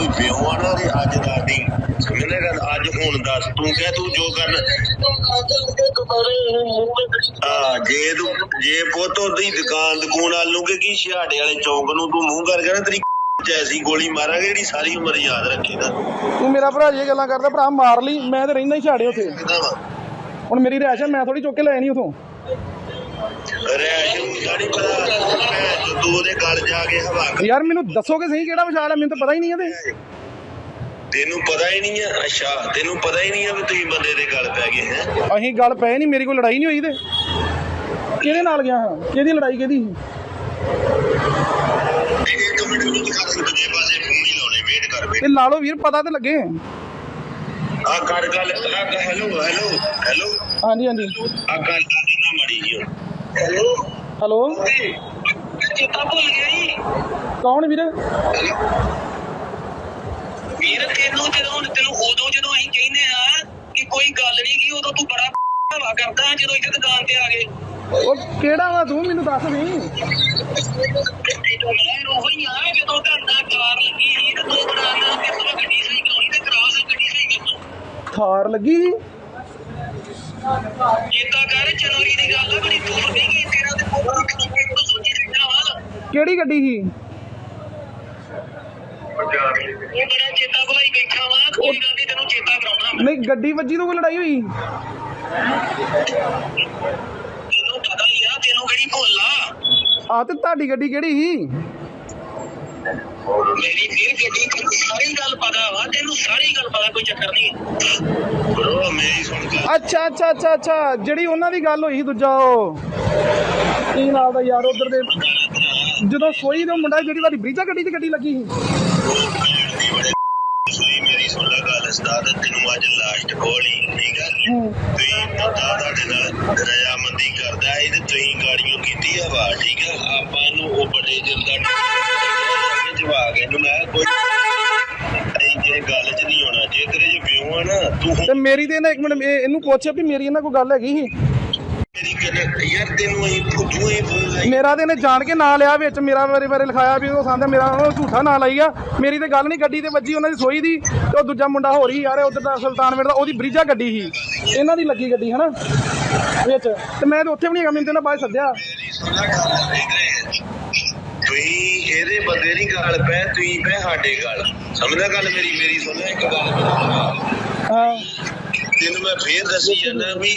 ਕੋਈ ਪਿਓ ਆ ਨਾ ਤੇ ਅੱਜ ਦਾ ਨਹੀਂ ਸਮਝਣਾ ਗੱਲ ਅੱਜ ਹੁਣ ਦੱਸ ਤੂੰ ਕਹਿ ਤੂੰ ਜੋ ਕਰਨ। ਆ ਜੇ ਤੂੰ ਜੇ ਪੁੱਤ ਉਹਦੀ ਦੁਕਾਨ ਦੁਕਾਨ ਨੂੰ ਕਿ ਕੀ ਛਿਆੜੇ ਵਾਲੇ ਚੌਂਕ ਨੂੰ ਤੂੰ ਮੂੰਹ ਕਰਕੇ ਨਾ ਤੇਰੀ ਐਸੀ ਗੋਲੀ ਮਾਰਾਂਗੇ ਜਿਹੜੀ ਸਾਰੀ ਉਮਰ ਯਾਦ ਰੱਖੇਗਾ। ਤੂੰ ਮੇਰਾ ਭਰਾ ਇਹ ਗੱਲਾਂ ਕਰਦਾ ਭਰਾ ਮਾਰ ਲਈ ਮੈਂ ਤੇ ਰਹਿੰਦਾ ਹੀ ਛਾੜੇ ਉੱਥੇ। ਹੁਣ ਮੇਰੀ ਰਿਆਸ਼ ਹੈ ਮੈਂ ਥੋੜੀ ਚੁੱਕ ਕੇ ਲੈ ਨਹੀਂ ਉਥੋਂ। ਰੈਸ਼ ਹੁੰਦਾ ਨਹੀਂ ਪਤਾ ਭੈਣ ਚੋਦ ਤੂੰ ਉਹਦੇ ਗਲ ਜਾ ਕੇ ਹਵਾ ਕਰ ਯਾਰ ਮੈਨੂੰ ਦੱਸੋਗੇ ਸਹੀ ਕਿਹੜਾ ਵਿਸ਼ਾਲ ਹੈ ਮੈਨੂੰ ਤਾਂ ਪਤਾ ਹੀ ਨਹੀਂ ਇਹਦੇ। ਤੈਨੂੰ ਪਤਾ ਹੀ ਨਹੀਂ ਆ? ਅੱਛਾ ਤੈਨੂੰ ਪਤਾ ਹੀ ਨਹੀਂ ਆ ਵੀ ਤੁਸੀਂ ਬੰਦੇ ਦੇ ਗਲ ਪੈ ਗਏ ਹੈ? ਅਸੀਂ ਗੱਲ ਪਏ ਨਹੀਂ ਮੇਰੀ ਕੋਈ ਲੜਾਈ ਨਹੀਂ ਹੋਈ ਤੇ ਕਿਹਦੇ ਨਾਲ ਗਿਆ ਹਾਂ? ਕਿਹਦੀ ਲੜਾਈ ਕਿਹਦੀ? ਸੀ? ਇੱਕ ਮਿੰਟ ਵਿੱਚ ਕਰ ਦੂਜੇ ਪਾਸੇ ਫੋਨ ਹੀ ਲਾਉਣੇ ਵੇਟ ਕਰ ਵੇਟ ਤੇ ਲਾ ਲਓ ਵੀਰ ਪਤਾ ਤੇ ਲੱਗੇ। ਆ ਕਰ ਗੱਲ ਆ ਹੈਲੋ ਹੈਲੋ ਹੈਲੋ ਹਾਂਜੀ ਹਾਂਜੀ। ਆ ਗੱਲ ਕਰ ਨਾ ਮੜੀ ਜੀ ਹੈਲੋ। ਹੈਲੋ। ਚੇਤਾ ਭੁੱਲ ਗਿਆ ਜੀ। ਕੌਣ ਵੀਰ? ਵੀਰ ਤੈਨੂੰ ਜਦੋਂ ਤੈਨੂੰ ਉਦੋਂ ਜਦੋਂ ਅਸੀਂ ਕਹਿੰਦੇ ਆ ਕਿ ਕੋਈ ਗੱਲ ਨਹੀਂ ਕੀ ਉਦੋਂ ਤੂੰ ਬੜਾ ਹਵਾ ਕਰਦਾ ਜਦੋਂ ਇੱਥੇ ਦੁਕਾਨ ਤੇ ਆ ਗਏ। ਉਹ ਕਿਹੜਾ ਵਾ ਤੂੰ? ਮੈਨੂੰ ਦੱਸ ਨਹੀਂ ਮੈਂ ਉਹ ਹੀ ਆ ਜਦੋਂ ਤੁਹਾਡਾ ਕਾਰ ਲੱਗੀ ਸੀ ਤੇ ਤੂੰ ਬਣਾਣਾ ਕਿ ਤੂੰ ਗੱਡੀ ਸਹੀ ਕਰਾਉਣੀ ਤੇ ਕਰਾ ਗੱਡੀ ਸਹੀ ਕਰਨਾ ਥਾਰ ਲੱਗੀ ਸੀ? ਜਿੱਦਾਂ ਕਰ ਜਨਵਰੀ ਦੀ ਗੱਲ ਆ ਬੜੀ ਦੂਰ ਨਹੀਂ ਗਈ ਤੇਰਾ ਤੇ ਬਹੁਤ ਕਿਲੋਮੀਟਰ ਤੋਂ ਸੋਚੀ ਰਹਿਣਾ ਵਾ। ਕਿਹੜੀ ਗੱਡੀ ਸੀ? ਇਹ ਬੜਾ ਚੇਤਾ ਭੁਲਾਈ ਬੈਠਾ ਵਾ ਕੋਈ ਗੱਲ ਨਹੀਂ ਤੈਨੂੰ ਚੇਤਾ ਕਰਾਉਣਾ ਮੈਂ। ਨਹੀਂ ਗੱਡੀ ਵੱਜੀ ਤੋਂ ਕੋਈ ਲੜਾਈ ਹੋਈ? ਤੈਨੂੰ ਪਤਾ ਹੀ ਆ ਤੈਨੂੰ ਕਿਹੜੀ ਭੁੱਲ ਆ? ਆ ਤੇ ਤੁਹਾਡੀ ਗੱਡੀ ਕਿਹੜੀ ਸੀ? ਮੇਰੀ ਵੀਰ ਗੱਡੀ ਤੈਨੂੰ ਸਾਰੀ ਗੱਲ ਪਤਾ ਵਾ ਤੈਨੂੰ ਸਾਰੀ ਗੱਲ ਪਤਾ ਕੋਈ ਚੱਕਰ ਨਹੀਂ। ਬ్రో ਮੇਰੀ ਸੁਣ ਗੱਲ। ਅੱਛਾ ਅੱਛਾ ਅੱਛਾ ਅੱਛਾ ਜਿਹੜੀ ਉਹਨਾਂ ਦੀ ਗੱਲ ਹੋਈ ਦੂਜਾ ਉਹ? ਕੀ ਨਾਲ ਦਾ ਯਾਰ ਉਧਰ ਦੇ? ਜਦੋਂ ਸੋਈ ਦੇ ਮੁੰਡਾ ਜਿਹੜੀ ਵਾਰੀ ਬ੍ਰਿਜਾ ਗੱਡੀ 'ਚ ਗੱਡੀ ਲੱਗੀ ਸੀ। ਉਹ ਭੈਣ ਦੀ ਬੜੇ ਸੋਈ ਮੇਰੀ ਸੁਣ ਲੈ ਗੱਲ ਉਸਤਾਦ ਤੈਨੂੰ ਅੱਜ ਲਾਸਟ ਕੋਲ ਹੀ ਠੀਕ ਆ। ਹੂੰ। ਤੁਸੀਂ ਪਤਾ ਤੁਹਾਡੇ ਨਾਲ ਰਜਾਮੰਦੀ ਕਰਦਾ ਇਹ ਤੇ ਤੁਸੀਂ ਗਾੜੀਆਂ ਕੀਤੀ ਆ ਵਾ ਠੀਕ ਆ? ਆਪਾਂ ਨੂੰ ਉਹ ਬੜੇ ਚਿਰ ਦਾ ਜਵਾਗ ਇਹਨੂੰ ਮੈਂ ਕੋਈ ਨਹੀਂ ਜੇ ਗੱਲ 'ਚ ਨਹੀਂ ਹੋਣਾ ਜੇ ਤੇਰੇ ਜੇ ਵਿਊ ਆ ਨਾ ਤੂੰ ਮੇਰੀ ਤੇ ਨਾ ਇੱਕ ਮਿੰਟ ਇਹ- ਇਹਨੂੰ ਪੁੱਛ ਵੀ ਮੇਰੀ ਇਹਨਾਂ ਕੋਈ ਗੱਲ ਹੈਗੀ ਸੀ। ਮੇਰੀ ਗੱਲ ਯਾਰ ਤੈਨੂੰ ਅਸੀਂ ਫੁੱਦੂ ਹੀ ਬੋਲਦਾ ਮੇਰਾ ਤੇ ਇਹਨੇ ਜਾਣ ਕੇ ਨਾਂ ਲਿਆ ਵਿੱਚ ਮੇਰਾ ਬਾਰੇ ਬਾਰੇ ਲਿਖਾਇਆ ਵੀ ਉਹ ਸੰਦ ਮੇਰਾ ਉਹ ਝੂਠਾ ਨਾਂ ਲਾਈ ਆ। ਮੇਰੀ ਤੇ ਗੱਲ ਨਹੀਂ ਗੱਡੀ ਤੇ ਵੱਜੀ ਉਹਨਾਂ ਦੀ ਸੋਈ ਦੀ ਤੇ ਉਹ ਦੂਜਾ ਮੁੰਡਾ ਹੋਰ ਹੀ ਯਾਰ ਉਧਰ ਦਾ ਸੁਲਤਾਨਵੇੜ ਦਾ ਉਹਦੀ ਬ੍ਰਿਜਾ ਗੱਡੀ ਸੀ। ਇਹਨਾਂ ਦੀ ਲੱਗੀ ਗੱਡੀ ਹਨਾ? ਵਿੱਚ। ਤੇ ਮੈਂ ਤੇ ਉੱਥੇ ਵੀ ਨਹੀਂ ਹੈਗਾ ਮੈਨੂੰ ਤੇ ਨਾ ਬਾਅਦ 'ਚ ਸੱਦਿਆ। ਤੁਸੀਂ ਇਹਦੇ ਬੰਦੇ ਨਹੀਂ ਗੱਲ ਪੈ ਤੁਸੀਂ ਪੈ ਸਾਡੇ ਗੱਲ। ਸਮਝਦਾ ਗੱਲ ਮੇਰੀ ਮੇਰੀ ਸੁਣ ਲੈ ਇੱਕ ਗੱਲ ਹਾਂ। ਤੈਨੂੰ ਮੈਂ ਫੇਰ ਦੱਸੀ ਜਾਂਦਾ ਵੀ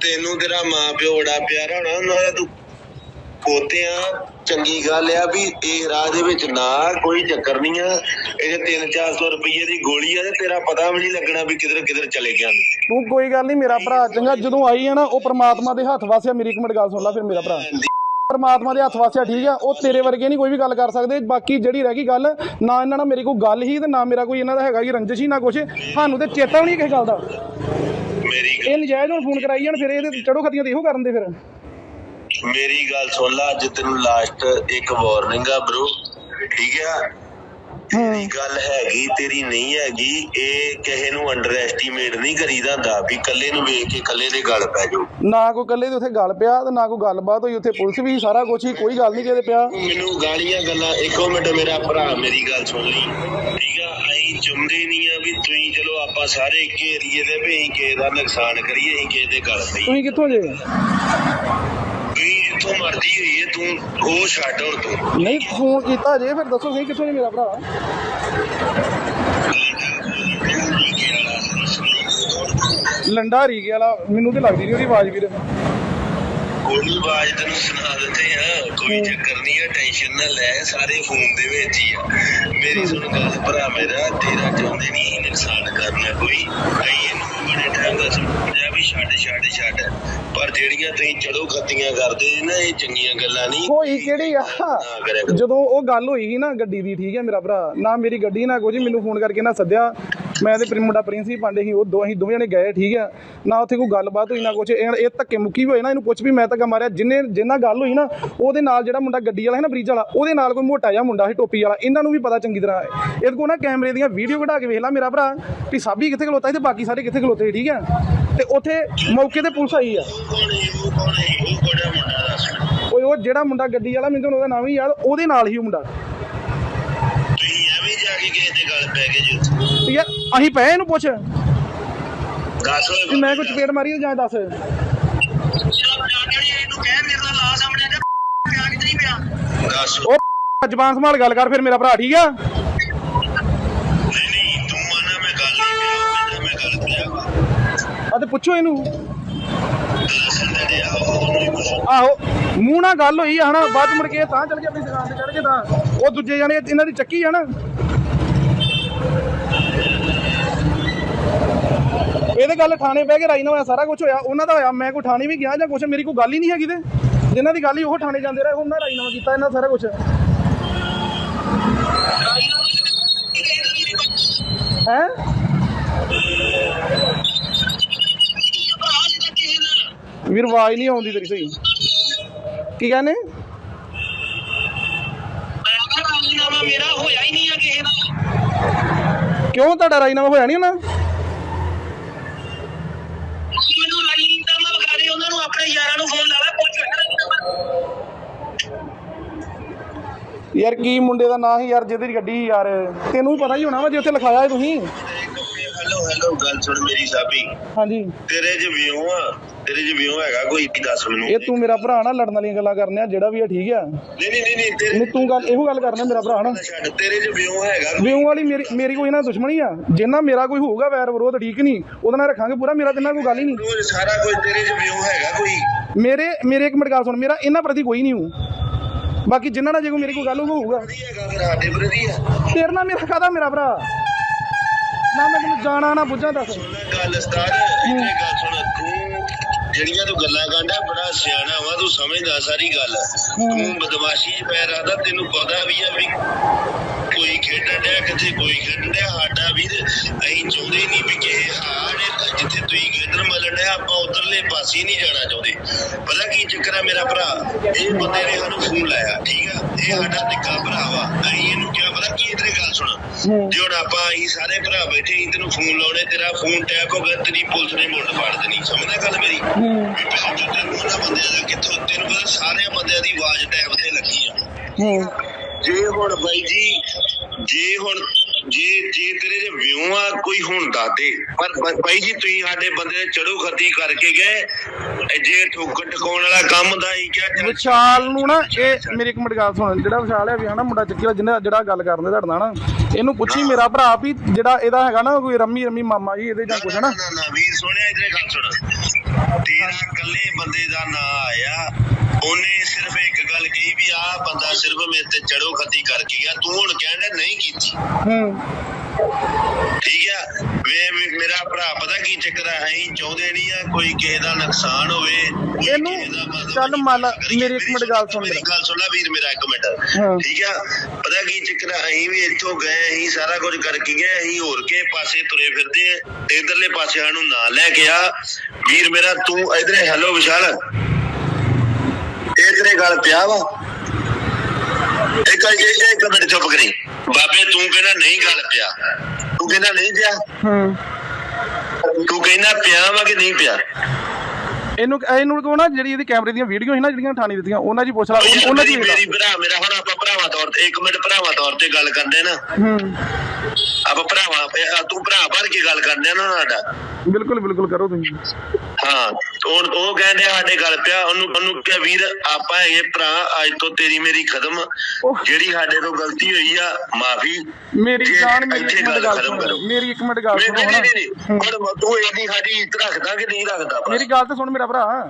ਤੈਨੂੰ ਤੇਰਾ ਮਾਂ ਪਿਓ ਬੜਾ ਪਿਆਰਾ ਹੋਣਾ ਉਹਨਾਂ ਦਾ ਤੂੰ ਪੋਤਿਆਂ ਚੰਗੀ ਗੱਲ ਆ ਵੀ ਇਹ ਰਾਹ ਦੇ ਵਿੱਚ ਨਾ ਕੋਈ ਚੱਕਰ ਨਹੀਂ ਆ। ਇਹ 3-400 ਰੁਪਏ ਦੀ ਗੋਲੀ ਆ ਤੇ ਤੇਰਾ ਪਤਾ ਵੀ ਨਹੀਂ ਲੱਗਣਾ ਵੀ ਕਿਧਰ ਕਿਧਰ ਚਲੇ ਗਿਆ। ਤੂੰ ਕੋਈ ਗੱਲ ਨਹੀਂ ਮੇਰਾ ਭਰਾ ਚੰਗਾ ਜਦੋਂ ਆਈ ਹੈ ਨਾ ਉਹ ਪ੍ਰਮਾਤਮਾ ਦੇ ਹੱਥ ਵਾਸਿਆ। ਮੇਰੀ ਇੱਕ ਮਿੰਟ ਗੱਲ ਸੁਣ ਲੈ ਫਿਰ ਮੇਰਾ ਭਰਾ। ਪਰਮਾਤਮਾ ਦੇ ਹੱਥ ਵਾਸਿਆ ਠੀਕ ਆ ਉਹ ਤੇਰੇ ਵਰਗੇ ਨਹੀਂ ਕੋਈ ਵੀ ਗੱਲ ਕਰ ਸਕਦੇ। ਬਾਕੀ ਜਿਹੜੀ ਰਹਿ ਗਈ ਗੱਲ ਨਾ ਇਹਨਾਂ ਨਾਲ ਮੇਰੀ ਕੋਈ ਗੱਲ ਹੀ ਤੇ ਨਾ ਮੇਰਾ ਕੋਈ ਇਹਨਾਂ ਦਾ ਹੈਗਾ ਹੀ ਰੰਜਿਸ਼ ਹੀ ਨਾ ਕੁਛ। ਸਾਨੂੰ ਤੇ ਚੇਤਾ ਵੀ ਨਹੀਂ ਕਿਸੇ ਗੱਲ ਦਾ। ਮੇਰੀ ਇਹ ਨਜਾਇਜ਼ ਹੁਣ ਫੋਨ ਕਰਾਈ ਜਾਣ ਫਿਰ ਇਹਦੇ ਚੜੋ ਖਤੀਆਂ ਤੇ ਇਹੋ ਕਰਨ ਦੇ ਫਿਰ। ਮੇਰੀ ਗੱਲ ਸੁਣ ਲਾ ਅੱਜ ਤੈਨੂੰ ਲਾਸਟ ਇੱਕ ਵਾਰਨਿੰਗ ਆ ਬ్రో ਠੀਕ ਆ? ਤੇਰੀ ਗੱਲ ਹੈਗੀ ਤੇਰੀ ਨਹੀਂ ਹੈਗੀ ਇਹ ਕਿਸੇ ਨੂੰ ਅੰਡਰ ਐਸਟੀਮੇਟ ਨਹੀਂ ਕਰੀਦਾ ਹੁੰਦਾ ਵੀ ਕੱਲੇ ਨੂੰ ਵੇਖ ਕੇ ਕੱਲੇ ਦੇ ਗੱਲ ਪੈ ਜਾਓ। ਨਾ ਕੋਈ ਕੱਲੇ ਦੇ ਉੱਥੇ ਗੱਲ ਪਿਆ ਤੇ ਨਾ ਕੋਈ ਗੱਲਬਾਤ ਹੋਈ ਉੱਥੇ ਪੁਲਿਸ ਵੀ ਸਾਰਾ ਕੁਛ ਹੀ ਕੋਈ ਗੱਲ ਨਹੀਂ ਕਿਤੇ ਪਿਆ। ਮੈਨੂੰ ਗਾਲੀਆਂ ਗੱਲਾਂ ਇੱਕੋ ਮਿੰਟ ਮੇਰਾ ਭਰਾ ਮੇਰੀ ਗੱਲ ਸੁਣ ਲਈ। ਠੀਕ ਆ ਅਸੀਂ ਚੁੰਮਦੇ ਨਹੀਂ ਆ ਵੀ ਤੁਸੀਂ ਚਲੋ ਆਪਾਂ ਸਾਰੇ ਇੱਕ ਏਰੀਏ ਦੇ ਵੀ ਅਸੀਂ ਕਿਸੇ ਦਾ ਨੁਕਸਾਨ ਕਰੀਏ ਅਸੀਂ ਕਿਸੇ ਦੇ ਗੱਲ ਪਈ ਤੁਸੀਂ ਕਿੱਥੋਂ ਜੇ? ਜਿੱਥੋਂ ਮਰਜ਼ੀ ਹੋਈਏ ਤੂੰ ਉਹ ਛੱਡ ਹੁਣ ਤੂੰ। ਨਹੀਂ ਫੋਨ ਕੀਤਾ ਜੇ ਫਿਰ ਦੱਸੋ ਸਹੀ ਕਿੱਥੋਂ ਮੇਰਾ ਭਰਾ। ਲੰਡਾ ਰੀਗੇ ਵਾਲਾ ਮੈਨੂੰ ਤੇ ਲੱਗਦੀ ਨਹੀਂ ਉਹਦੀ ਆਵਾਜ਼ ਵੀਰ। ਕੋਈ ਆਵਾਜ਼ ਤੈਨੂੰ ਸੁਣਾ ਦਿੰਦੇ ਆ ਕੋਈ ਚੱਕਰ ਨਹੀਂ ਆ ਟੈਨਸ਼ਨ ਨਾ ਲੈ ਸਾਰੇ ਫੋਨ ਦੇ ਵਿੱਚ ਹੀ ਆ। ਮੇਰੀ ਸੁਣ ਗੱਲ ਭਰਾ ਮੇਰਾ ਤੇਰਾ ਚਾਹੁੰਦੇ ਨਹੀਂ ਨੁਕਸਾਨ ਕਰਨਾ ਕੋਈ ਅਸੀਂ ਇਹਨੂੰ ਬੜੇ ਟਾਈਮ ਦਾ ਸਮਝਿਆ ਵੀ ਛੱਡ ਛੱਡ ਛੱਡ। ਪਰ ਜਿਹੜੀਆਂ ਤੁਸੀਂ ਚੜੋ ਖੱਤੀਆਂ ਕਰਦੇ ਨਾ ਇਹ ਚੰਗੀਆਂ ਗੱਲਾਂ ਨਹੀਂ। ਹੋਈ ਕਿਹੜੀ ਆ। ਜਦੋਂ ਉਹ ਗੱਲ ਹੋਈ ਸੀ ਨਾ ਗੱਡੀ ਦੀ ਠੀਕ ਹੈ ਮੇਰਾ ਭਰਾ ਨਾ ਮੇਰੀ ਗੱਡੀ ਨਾ ਕੁਝ ਮੈਨੂੰ ਫੋਨ ਕਰਕੇ ਨਾ ਸੱਦਿਆ। ਮੈਂ ਤੇ ਪ੍ਰਿੰ- ਮੁੰਡਾ ਪ੍ਰਿੰਸ ਹੀ ਪਾਂਡੇ ਸੀ ਉਹ ਦੋ ਅਸੀਂ ਦੋਵੇਂ ਜਣੇ ਗਏ ਠੀਕ ਆ। ਨਾ ਉੱਥੇ ਕੋਈ ਗੱਲਬਾਤ ਹੋਈ ਨਾ ਕੁਝ ਇਹ ਧੱਕੇ ਮੁੱਕੀ ਹੋਏ ਨਾ ਇਹਨੂੰ ਪੁੱਛ ਵੀ ਮੈਂ ਧੱਕਾ ਮਾਰਿਆ। ਜਿੰਨੇ ਜਿੰਨਾ ਗੱਲ ਹੋਈ ਨਾ ਉਹਦੇ ਨਾਲ ਜਿਹੜਾ ਮੁੰਡਾ ਗੱਡੀ ਵਾਲਾ ਹੈ ਨਾ ਬ੍ਰਿਜ ਵਾਲਾ ਉਹਦੇ ਨਾਲ ਕੋਈ ਮੋਟਾ ਜਿਹਾ ਮੁੰਡਾ ਸੀ ਟੋਪੀ ਵਾਲਾ। ਇਹਨਾਂ ਨੂੰ ਵੀ ਪਤਾ ਚੰਗੀ ਤਰ੍ਹਾਂ ਇਹਦੇ ਕੋਲ ਨਾ ਕੈਮਰੇ ਦੀਆਂ ਵੀਡੀਓ ਕਢਾ ਕੇ ਵੇਖ ਲੈ ਮੇਰਾ ਭਰਾ ਵੀ ਸਾਬੀ ਕਿੱਥੇ ਖਲੋਤਾ ਸੀ ਤੇ ਬਾਕੀ ਸਾਰੇ ਕਿੱਥੇ ਖਲੋਤੇ ਠੀਕ ਆ। ਤੇ ਉੱਥੇ ਮੌਕੇ ਤੇ ਪੁਲਿਸ ਆਈ ਆ। ਹੈ ਹੈ ਓਏ ਉਹ ਜਿਹੜਾ ਮੁੰਡਾ ਗੱਡੀ ਵਾਲਾ ਮੈਨੂੰ ਉਹਦਾ ਨਾਮ ਹੀ ਯਾਦ ਉਹਦੇ ਨਾਲ ਹੀ ਉਹ ਮੁੰਡਾ। ਤੁਸੀਂ ਐਵੇਂ ਜਾ ਕੇ ਕਿਸੇ ਦੇ ਗੱਲ ਪੈ ਗਏ ਜੀ ਯਾਰ ਅਸੀਂ ਪਏ ਇਹਨੂੰ ਪੁੱਛ। ਦੱਸ। ਓਏ ਵੀ ਮੈਂ ਕੁਝ ਚਪੇੜ ਮਾਰੀ ਜਾਂ ਦੱਸ। ਦੱਸ। ਉਹ ਜ਼ਬਾਨ ਸੰਭਾਲ ਗੱਲ ਕਰ ਫਿਰ ਮੇਰਾ ਭਰਾ ਠੀਕ ਆ? ਨਹੀਂ ਨਹੀਂ ਤੂੰ ਆਣਾ ਮੈਂ ਗੱਲ ਨਹੀਂ ਪਿਆ ਮੈਂ ਗੱਲ ਪਿਆ ਵਾ। ਆ ਤੇ ਪੁੱਛੋ ਇਹਨੂੰ। ਹੀ। ਆਹੋ ਮੂੰਹ ਨਾਲ ਗੱਲ ਹੋਈ ਆ ਹਨਾ ਬਾਅਦ ਮੁੜ ਕੇ ਤਾਂ ਚਲ ਗਿਆ ਆਪਣੀ ਦੁਕਾਨ ਤੇ ਚੜ ਕੇ ਤਾਂ। ਉਹ ਦੂਜੇ ਜਾਣੇ ਇਹਨਾਂ ਦੀ ਚੱਕੀ ਆ ਨਾ। ਇਹਦੇ ਗੱਲ ਥਾਣੇ ਬਹਿ ਕੇ ਰਾਈ ਨਾ ਹੋਇਆ ਸਾਰਾ ਕੁਝ ਹੋਇਆ ਉਹਨਾਂ ਦਾ ਹੋਇਆ ਮੈਂ ਕੋਈ ਥਾਣੇ ਵੀ ਗਿਆ ਜਾਂ ਕੁਝ ਮੇਰੀ ਕੋਈ ਗੱਲ ਹੀ ਨਹੀਂ ਹੈਗੀ ਤੇ। ਜਿਨ੍ਹਾਂ ਦੀ ਗੱਲ ਹੀ ਉਹ ਥਾਣੇ ਜਾਂਦੇ ਰਹੇ ਉਹਨਾਂ ਰਾਈ ਨਾ ਕੀਤਾ ਇਹਨਾਂ ਸਾਰਾ ਕੁਝ ਹੈ? ਵੀਰ ਆਵਾਜ਼ ਨਹੀਂ ਆਉਂਦੀ ਤੇਰੀ ਸਹੀ। ਕੀ ਕਹਿੰਦੇ? ਰਾਜੀਨਾਮਾ ਮੇਰਾ ਹੋਇਆ ਹੀ ਨਹੀਂ ਆ ਕਿਸੇ ਨਾਲ। ਕਿਉਂ ਤੁਹਾਡਾ ਰਾਜੀਨਾਮਾ ਹੋਇਆ ਨਹੀਂ ਉਹਨਾਂ ਮੈਨੂੰ ਰਾਜੀਨਾਮਾ ਵਿਖਾ ਦੇ ਉਹਨਾਂ ਨੂੰ ਆਪਣੇ ਯਾਰਾਂ ਨੂੰ ਫੋਨ ਲਾ ਲੈ ਪੁੱਛ ਯਾਰ ਕੀ ਮੁੰਡੇ ਦਾ ਨਾਂ ਸੀ ਯਾਰ ਜਿਹਦੀ ਗੱਡੀ ਸੀ ਯਾਰ। ਤੈਨੂੰ ਵੀ ਪਤਾ ਹੀ ਹੋਣਾ ਵਾ ਜੇ ਉੱਥੇ ਲਿਖਾਇਆ ਹੈ ਤੁਸੀਂ। ਹੈਲੋ ਹੈਲੋ ਗੱਲ ਸੁਣ ਮੇਰੀ ਸਾਬੀ। ਹਾਂਜੀ। ਤੇਰੇ ਚ ਵਿਉ ਆ ਤੇਰੇ ਚ ਵਿਉ ਹੈਗਾ ਕੋਈ ਕੀ ਦੱਸ ਮੈਨੂੰ। ਇਹ ਤੂੰ ਮੇਰਾ ਭਰਾ ਨਾ ਲੜਨ ਵਾਲੀਆਂ ਗੱਲਾਂ ਕਰਨੇ ਆ ਜਿਹੜਾ ਵੀ ਆ ਠੀਕ ਆ। ਨਹੀਂ ਨਹੀਂ ਨਹੀਂ ਨਹੀਂ ਤੇਰੇ ਨਹੀਂ ਤੂੰ ਗੱਲ ਇਹੋ ਗੱਲ ਕਰਨਾ ਮੇਰਾ ਭਰਾ ਨਾ। ਛੱਡ ਤੇਰੇ ਚ ਵਿਉ ਹੈਗਾ ਕੋਈ? ਵਿਊ ਵਾਲੀ ਮੇਰੀ ਮੇਰੀ ਕੋਈ ਨਾ ਦੁਸ਼ਮਣੀ ਆ। ਜਿੰਨਾ ਮੇਰਾ ਕੋਈ ਹੋਊਗਾ ਵੈਰ ਵਿਰੋਧ ਠੀਕ ਨਹੀਂ ਉਹਦੇ ਨਾਲ ਰੱਖਾਂਗੇ ਪੂਰਾ ਮੇਰਾ ਤੇ ਨਾਲ ਕੋਈ ਗੱਲ ਹੀ ਨਹੀਂ। ਰੋਜ਼ ਸਾਰਾ ਕੁਝ ਤੇਰੇ ਚ ਵਿਉ ਹੈਗਾ ਕੋਈ। ਮੇਰੇ ਮੇਰੇ ਇੱਕ ਮਿੰਟ ਗੱਲ ਸੁਣ ਮੇਰਾ ਇਹਨਾਂ ਪ੍ਰਤੀ ਕੋਈ ਨਹੀਂ ਹੂੰ ਬਾਕੀ ਜਿੰਨਾ ਨਾਲ ਜੇ ਕੋਈ ਮੇਰੀ ਕੋਈ ਗੱਲ ਹੋਊਗਾ। ਵਧੀਆ ਹੈਗਾ ਫਿਰ ਸਾਡੇ ਵਿਰੋਧੀ ਆ ਤੇਰੇ ਨਾਲ ਮੇਰਾ ਕਾਹਦਾ ਮੇਰਾ ਭਰਾ? ਨਾ ਮੈਂ ਤੈਨੂੰ ਜਾਣਾ ਨਾ ਬੁੱਝਾਂ ਦੱਸ। ਗੱਲ ਉਸਤਾਦ ਇੱਥੇ ਗੱਲ ਸੁਣ ਤੂੰ ਜਿਹੜੀਆਂ ਤੂੰ ਗੱਲਾਂ ਕਰਦਾ ਬੜਾ ਸਿਆਣਾ ਵਾ ਤੂੰ ਸਮਝਦਾ ਸਾਰੀ ਗੱਲ। ਤੂੰ ਬਦਮਾਸ਼ੀ 'ਚ ਪੈ ਰਹਾ ਤੈਨੂੰ ਪਤਾ ਵੀ ਆ ਵੀ ਕੋਈ ਖੇਡਣ ਡਿਆ ਕਿੱਥੇ ਕੋਈ ਖੇਡਣ ਡਿਆ ਸਾਡਾ ਵੀ ਅਸੀਂ ਚਾਹੁੰਦੇ ਨਹੀਂ ਵੀ ਕਿਸੇ ਹਾਰ ਜਿੱਥੇ ਤੁਸੀਂ ਮਲਣ ਡਿਆ ਆਪਾਂ ਉਧਰਲੇ ਪਾਸੇ ਨਹੀਂ ਜਾਣਾ ਚਾਹੁੰਦੇ। ਪਤਾ ਕੀ ਚੱਕਰ ਆ ਮੇਰਾ ਭਰਾ? ਇਹ ਬੰਦੇ ਨੇ ਸਾਨੂੰ ਫੋਨ ਲਾਇਆ ਠੀਕ ਆ? ਇਹ ਸਾਡਾ ਨਿੱਕਾ ਭਰਾ ਵਾ। ਅਸੀਂ ਇਹਨੂੰ ਕਿਹਾ ਪਤਾ ਕੀ ਇਧਰੇ ਗੱਲ ਸੁਣ। ਜੇ ਹੁਣ ਆਪਾਂ ਅਸੀਂ ਸਾਰੇ ਭਰਾ ਬੈਠੇ ਅਸੀਂ ਤੈਨੂੰ ਫੋਨ ਲਾਉਣੇ ਤੇਰਾ ਫੋਨ ਟੈਪ ਹੋ ਗਿਆ ਤੇਰੀ ਪੁਲਿਸ ਨੇ ਮੁੰਡ ਫਾੜ ਦੇਣੀ। ਸਮਝਦਾ ਗੱਲ ਮੇਰੀ? ਵੀ ਚੋਦ ਤੈਨੂੰ ਉਹਨਾਂ ਬੰਦਿਆਂ ਦਾ ਕਿੱਥੋਂ ਤੈਨੂੰ ਪਤਾ ਸਾਰੇ ਬੰਦਿਆਂ ਦੀ ਆਵਾਜ਼ ਟੈਪ ਤੇ ਲੱਗੀ ਆ। ਜੇ ਹੁਣ ਬਾਈ ਜੀ ਜੇ ਹੁਣ ਜੇ ਜੇ ਤੇਰੇ ਜੇ ਵਿਊ ਆ ਕੋਈ ਹੁਣ ਦਾਦੇ ਪਰ ਬਾਈ ਜੀ ਤੁਸੀਂ ਸਾਡੇ ਬੰਦੇ ਦੇ ਚੜੋ ਖੱਤੀ ਕਰਕੇ ਗਏ। ਜੇ ਠੋਕ ਟਕਾਉਣ ਵਾਲਾ ਕੰਮ ਦਾ ਹੀ ਕਿਹਾ ਵਿਸ਼ਾਲ ਨੂੰ ਨਾ ਇਹ ਮੇਰੀ ਇੱਕ ਮਿੰਟ ਗੱਲ ਸੁਣ। ਜਿਹੜਾ ਵਿਸ਼ਾਲ ਹੈ ਵੀ ਹਨਾ ਮੁੰਡਾ ਚੱਕੀ ਜਿਹਨੇ ਜਿਹੜਾ ਗੱਲ ਕਰਦੇ ਤੁਹਾਡੇ ਨਾਲ ਨਾ ਇਹਨੂੰ ਪੁੱਛੀ ਮੇਰਾ ਭਰਾ ਵੀ ਜਿਹੜਾ ਇਹਦਾ ਹੈਗਾ ਨਾ ਕੋਈ ਰੰਮੀ ਰੰਮੀ ਮਾਮਾ ਜੀ ਇਹਦੇ ਜਾਂ ਕੁਛ ਨਾ ਵੀਰ ਸੋਹਣਿਆ ਇਧਰੇ ਗੱਲ ਸੁਣ। ਤੇਰਾ ਇਕੱਲੇ ਬੰਦੇ ਦਾ ਨਾਂ ਆਇਆ ਉਹਨੇ ਸਿਰਫ ਇੱਕ ਗੱਲ ਕਹੀ ਵੀ ਆਹ ਬੰਦਾ ਸਿਰਫ ਮੇਰੇ ਤੇ ਚੜੋ ਖੱਤੀ ਕਰਕੇ ਗਿਆ ਤੂੰ ਹੁਣ ਕਹਿੰਦਾ ਨਹੀਂ ਕੀਤੀ। ਹੂੰ। ਠੀਕ ਆ? ਵੇ ਮੇਰਾ ਭਰਾ ਪਤਾ ਕੀ ਚੱਕਰ ਆ ਅਸੀਂ ਚਾਹੁੰਦੇ ਨਹੀਂ ਆ ਕੋਈ ਕਿਸੇ ਦਾ ਨੁਕਸਾਨ ਹੋਵੇ ਇਹਨੂੰ ਚੱਲ ਮੰਨ ਮੇਰੀ ਇੱਕ ਮਿੰਟ ਗੱਲ ਸੁਣ ਮੇਰੀ। ਗੱਲ ਸੁਣ ਲੈ ਵੀਰ ਮੇਰਾ ਇੱਕ ਮਿੰਟ। ਠੀਕ ਆ? ਪਤਾ ਕੀ ਚੱਕਰ ਆ ਅਸੀਂ ਵੀ ਇੱਥੋਂ ਗਏ ਅਸੀਂ ਸਾਰਾ ਕੁਝ ਕਰਕੇ ਗਏ ਅਸੀਂ ਹੋਰ ਕੇ ਪਾਸੇ ਤੁਰੇ ਫਿਰਦੇ ਆ ਇਧਰਲੇ ਪਾਸੇ ਸਾਨੂੰ ਨਾ ਲੈ ਕੇ ਆ। ਵੀਰ ਮੇਰਾ ਤੂੰ ਇਧਰੇ ਹੈਲੋ ਵਿਸ਼ਾਲ। ਇਧਰੇ ਗੱਲ ਪਿਆ ਵਾ। ਇੱਕ ਇੱਕ ਇੱਕ ਮਿੰਟ ਚੁੱਪ ਕਰੀ। ਬਾਬੇ ਤੂੰ ਕਹਿੰਦਾ ਨਹੀਂ ਗੱਲ ਪਿਆ। ਤੂੰ ਕਹਿੰਦਾ ਨਹੀਂ ਪਿਆ। ਹੂੰ। ਤੂੰ ਕਹਿੰਦਾ ਪਿਆ ਵਾ ਕਿ ਨਹੀਂ ਪਿਆ। ਇਹਨੂੰ ਇਹਨੂੰ ਕਹੋ ਨਾ ਜਿਹੜੀ ਇਹਦੀ ਕੈਮਰੇ ਦੀਆਂ ਵੀਡੀਓ ਸੀ ਨਾ ਜਿਹੜੀਆਂ ਠਾਣੀ ਦਿੱਤੀਆਂ ਉਹਨਾਂ ਹੀ ਪੁੱਛ ਲਾ ਉਹ- ਉਹਨਾਂ ਹੀ ਮੇਰੀ ਭਰਾ ਮੇਰਾ ਹੁਣ ਆਪਾਂ ਭਰਾਵਾਂ ਤੌਰ ਤੇ ਇੱਕ ਮਿੰਟ ਭਰਾਵਾਂ ਤੌਰ ਤੇ ਗੱਲ ਕਰਦੇ ਨਾ। ਹੂੰ। ਆਪਾਂ ਭਰਾਵਾਂ ਤੂੰ ਭਰਾ ਭਰ ਕੇ ਗੱਲ ਕਰਦੇ ਨਾ ਸਾਡਾ। ਬਿਲਕੁਲ ਬਿਲਕੁਲ ਕਰੋ ਤੁਸੀਂ। ਹਾਂ ਹੁਣ ਉਹ ਕਹਿੰਦੇ ਸਾਡੇ ਗੱਲ ਪਿਆ ਉਹਨੂੰ ਉਹਨੂੰ ਕਿਹਾ ਵੀਰ ਆਪਾਂ ਇਹ ਭਰਾ ਅੱਜ ਤੋਂ ਤੇਰੀ ਮੇਰੀ ਖਤਮ। ਉਹ- ਜਿਹੜੀ ਸਾਡੇ ਤੋਂ ਗਲਤੀ ਹੋਈ ਆ ਮਾਫੀ। ਮੇਰੀ ਜਾਨ ਮੇਰੀ ਇੱਥੇ ਇੱਕ ਮਿੰਟ ਗੱਲ ਸੁਣ। ਮੇਰੀ ਇੱਕ ਮਿੰਟ ਗੱਲ ਸੁਣੋ ਹੁਣ। ਤੂੰ ਇਹਦੀ ਸਾਡੀ ਇੱਜ਼ਤ ਰੱਖਦਾ ਕਿ ਨਹੀਂ ਰੱਖਦਾ। ਮੇਰੀ ਗੱਲ ਤਾਂ ਸੁਣ ਮੇਰਾ ਭਰਾ।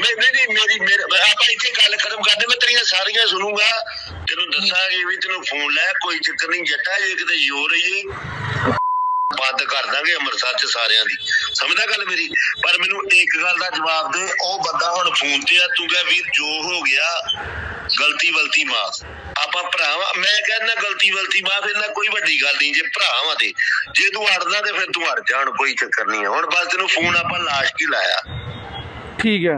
ਨਹੀਂ ਨਹੀਂ ਮੇਰੀ ਆਪਾਂ ਇੱਥੇ ਗੱਲ ਖਤਮ ਕਰਦੇ ਮੈਂ ਤੇਰੀਆਂ ਸਾਰੀਆਂ ਸੁਣੂਗਾ। ਤੈਨੂੰ ਦੱਸਾਂਗੇ ਵੀ ਤੈਨੂੰ ਫੋਨ ਲੈ ਕੋਈ ਚੱਕਰ ਨਹੀਂ ਜੱਟਾ ਜੇ ਕਿਤੇ ਜ਼ੋਰ ਰਹੀ ਬੰਦ ਕਰ ਦਾਂਗੇ ਅੰਮ੍ਰਿਤਸਰ ਚ ਸਾਰਿਆਂ ਦੀ। ਸਮਝਦਾ ਗੱਲ ਮੇਰੀ? ਪਰ ਮੈਨੂੰ ਇੱਕ ਗੱਲ ਦਾ ਜਵਾਬ ਦੇ, ਉਹ ਬੰਦਾ ਹੁਣ ਫੋਨ ਤੇ ਆ, ਤੂੰ ਕਹ ਵੀਰ ਜੋ ਹੋ ਗਿਆ, ਗਲਤੀ ਵਲਤੀ ਮਾਫ। ਆਪਾਂ ਭਰਾਵਾਂ, ਮੈਂ ਕਹਿੰਦਾ ਗਲਤੀ ਵਲਤੀ ਮਾਫ, ਇਹਨਾਂ ਕੋਈ ਵੱਡੀ ਗੱਲ ਨਹੀਂ, ਜੇ ਭਰਾਵਾਂ ਤੇ ਜੇ ਤੂੰ ਅੜਦਾ ਤੇ ਫਿਰ ਤੂੰ ਅੜ ਜਾਣ ਕੋਈ ਚੱਕਰ ਨਹੀਂ ਹੁਣ ਬਸ ਤੈਨੂੰ ਫੋਨ ਆਪਾਂ ਲਾਸ਼ਟ ਹੀ ਲਾਇਆ। ਠੀਕ ਹੈ।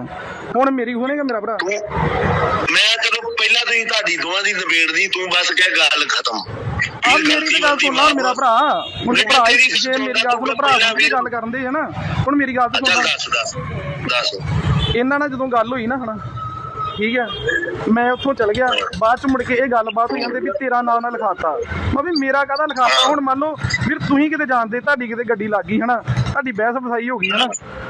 ਹੁਣ ਮੇਰੀ ਸੁਣੇਗਾ ਮੇਰਾ ਭਰਾ? ਮੈਂ ਤੈਨੂੰ ਪਹਿਲਾਂ ਤੋਂ ਹੀ ਤੁਹਾਡੀ ਦੋਵਾਂ ਦੀ ਨਿਬੇੜਦੀ ਤੂੰ ਬਸ ਕਹਿ ਗੱਲ ਖਤਮ। ਆ ਮੇਰੀ ਤਾਂ ਗੱਲ ਸੁਣ ਲਾ ਮੇਰਾ ਭਰਾ। ਹੁਣ ਭਰਾ ਜੇ ਮੇਰੀ ਗੱਲ ਸੁਣ ਭਰਾ ਦੀ ਗੱਲ ਕਰਨ ਦੇ ਹੈ ਨਾ। ਹੁਣ ਮੇਰੀ ਗੱਲ ਤਾਂ ਚੱਲ ਸੁਣ ਦੱਸ ਦੱਸ ਦੱਸ। ਇਹਨਾਂ ਨਾਲ ਜਦੋਂ ਗੱਲ ਹੋਈ ਨਾ ਹਨਾ ਠੀਕ ਹੈ ਮੈਂ ਉੱਥੋਂ ਚਲ ਗਿਆ। ਬਾਅਦ ਚ ਮੁੜ ਕੇ ਇਹ ਗੱਲਬਾਤ ਹੋਈ ਜਾਂਦੇ ਵੀ ਤੇਰਾ ਨਾਮ ਨਾ ਲਿਖਾਤਾ। ਮੈਂ ਵੀ ਮੇਰਾ ਕਾਹਦਾ ਲਿਖਾਤਾ? ਹੁਣ ਮੰਨ ਲਓ ਵੀਰ ਤੁਸੀਂ ਕਿਤੇ ਜਾਣਦੇ ਤੁਹਾਡੀ ਕਿਤੇ ਗੱਡੀ ਲੱਗ ਗਈ ਹਨਾ। ਤੁਹਾਡੀ ਬਹਿਸ ਵਸਾਈ ਹੋ ਗਈ ਹਨਾ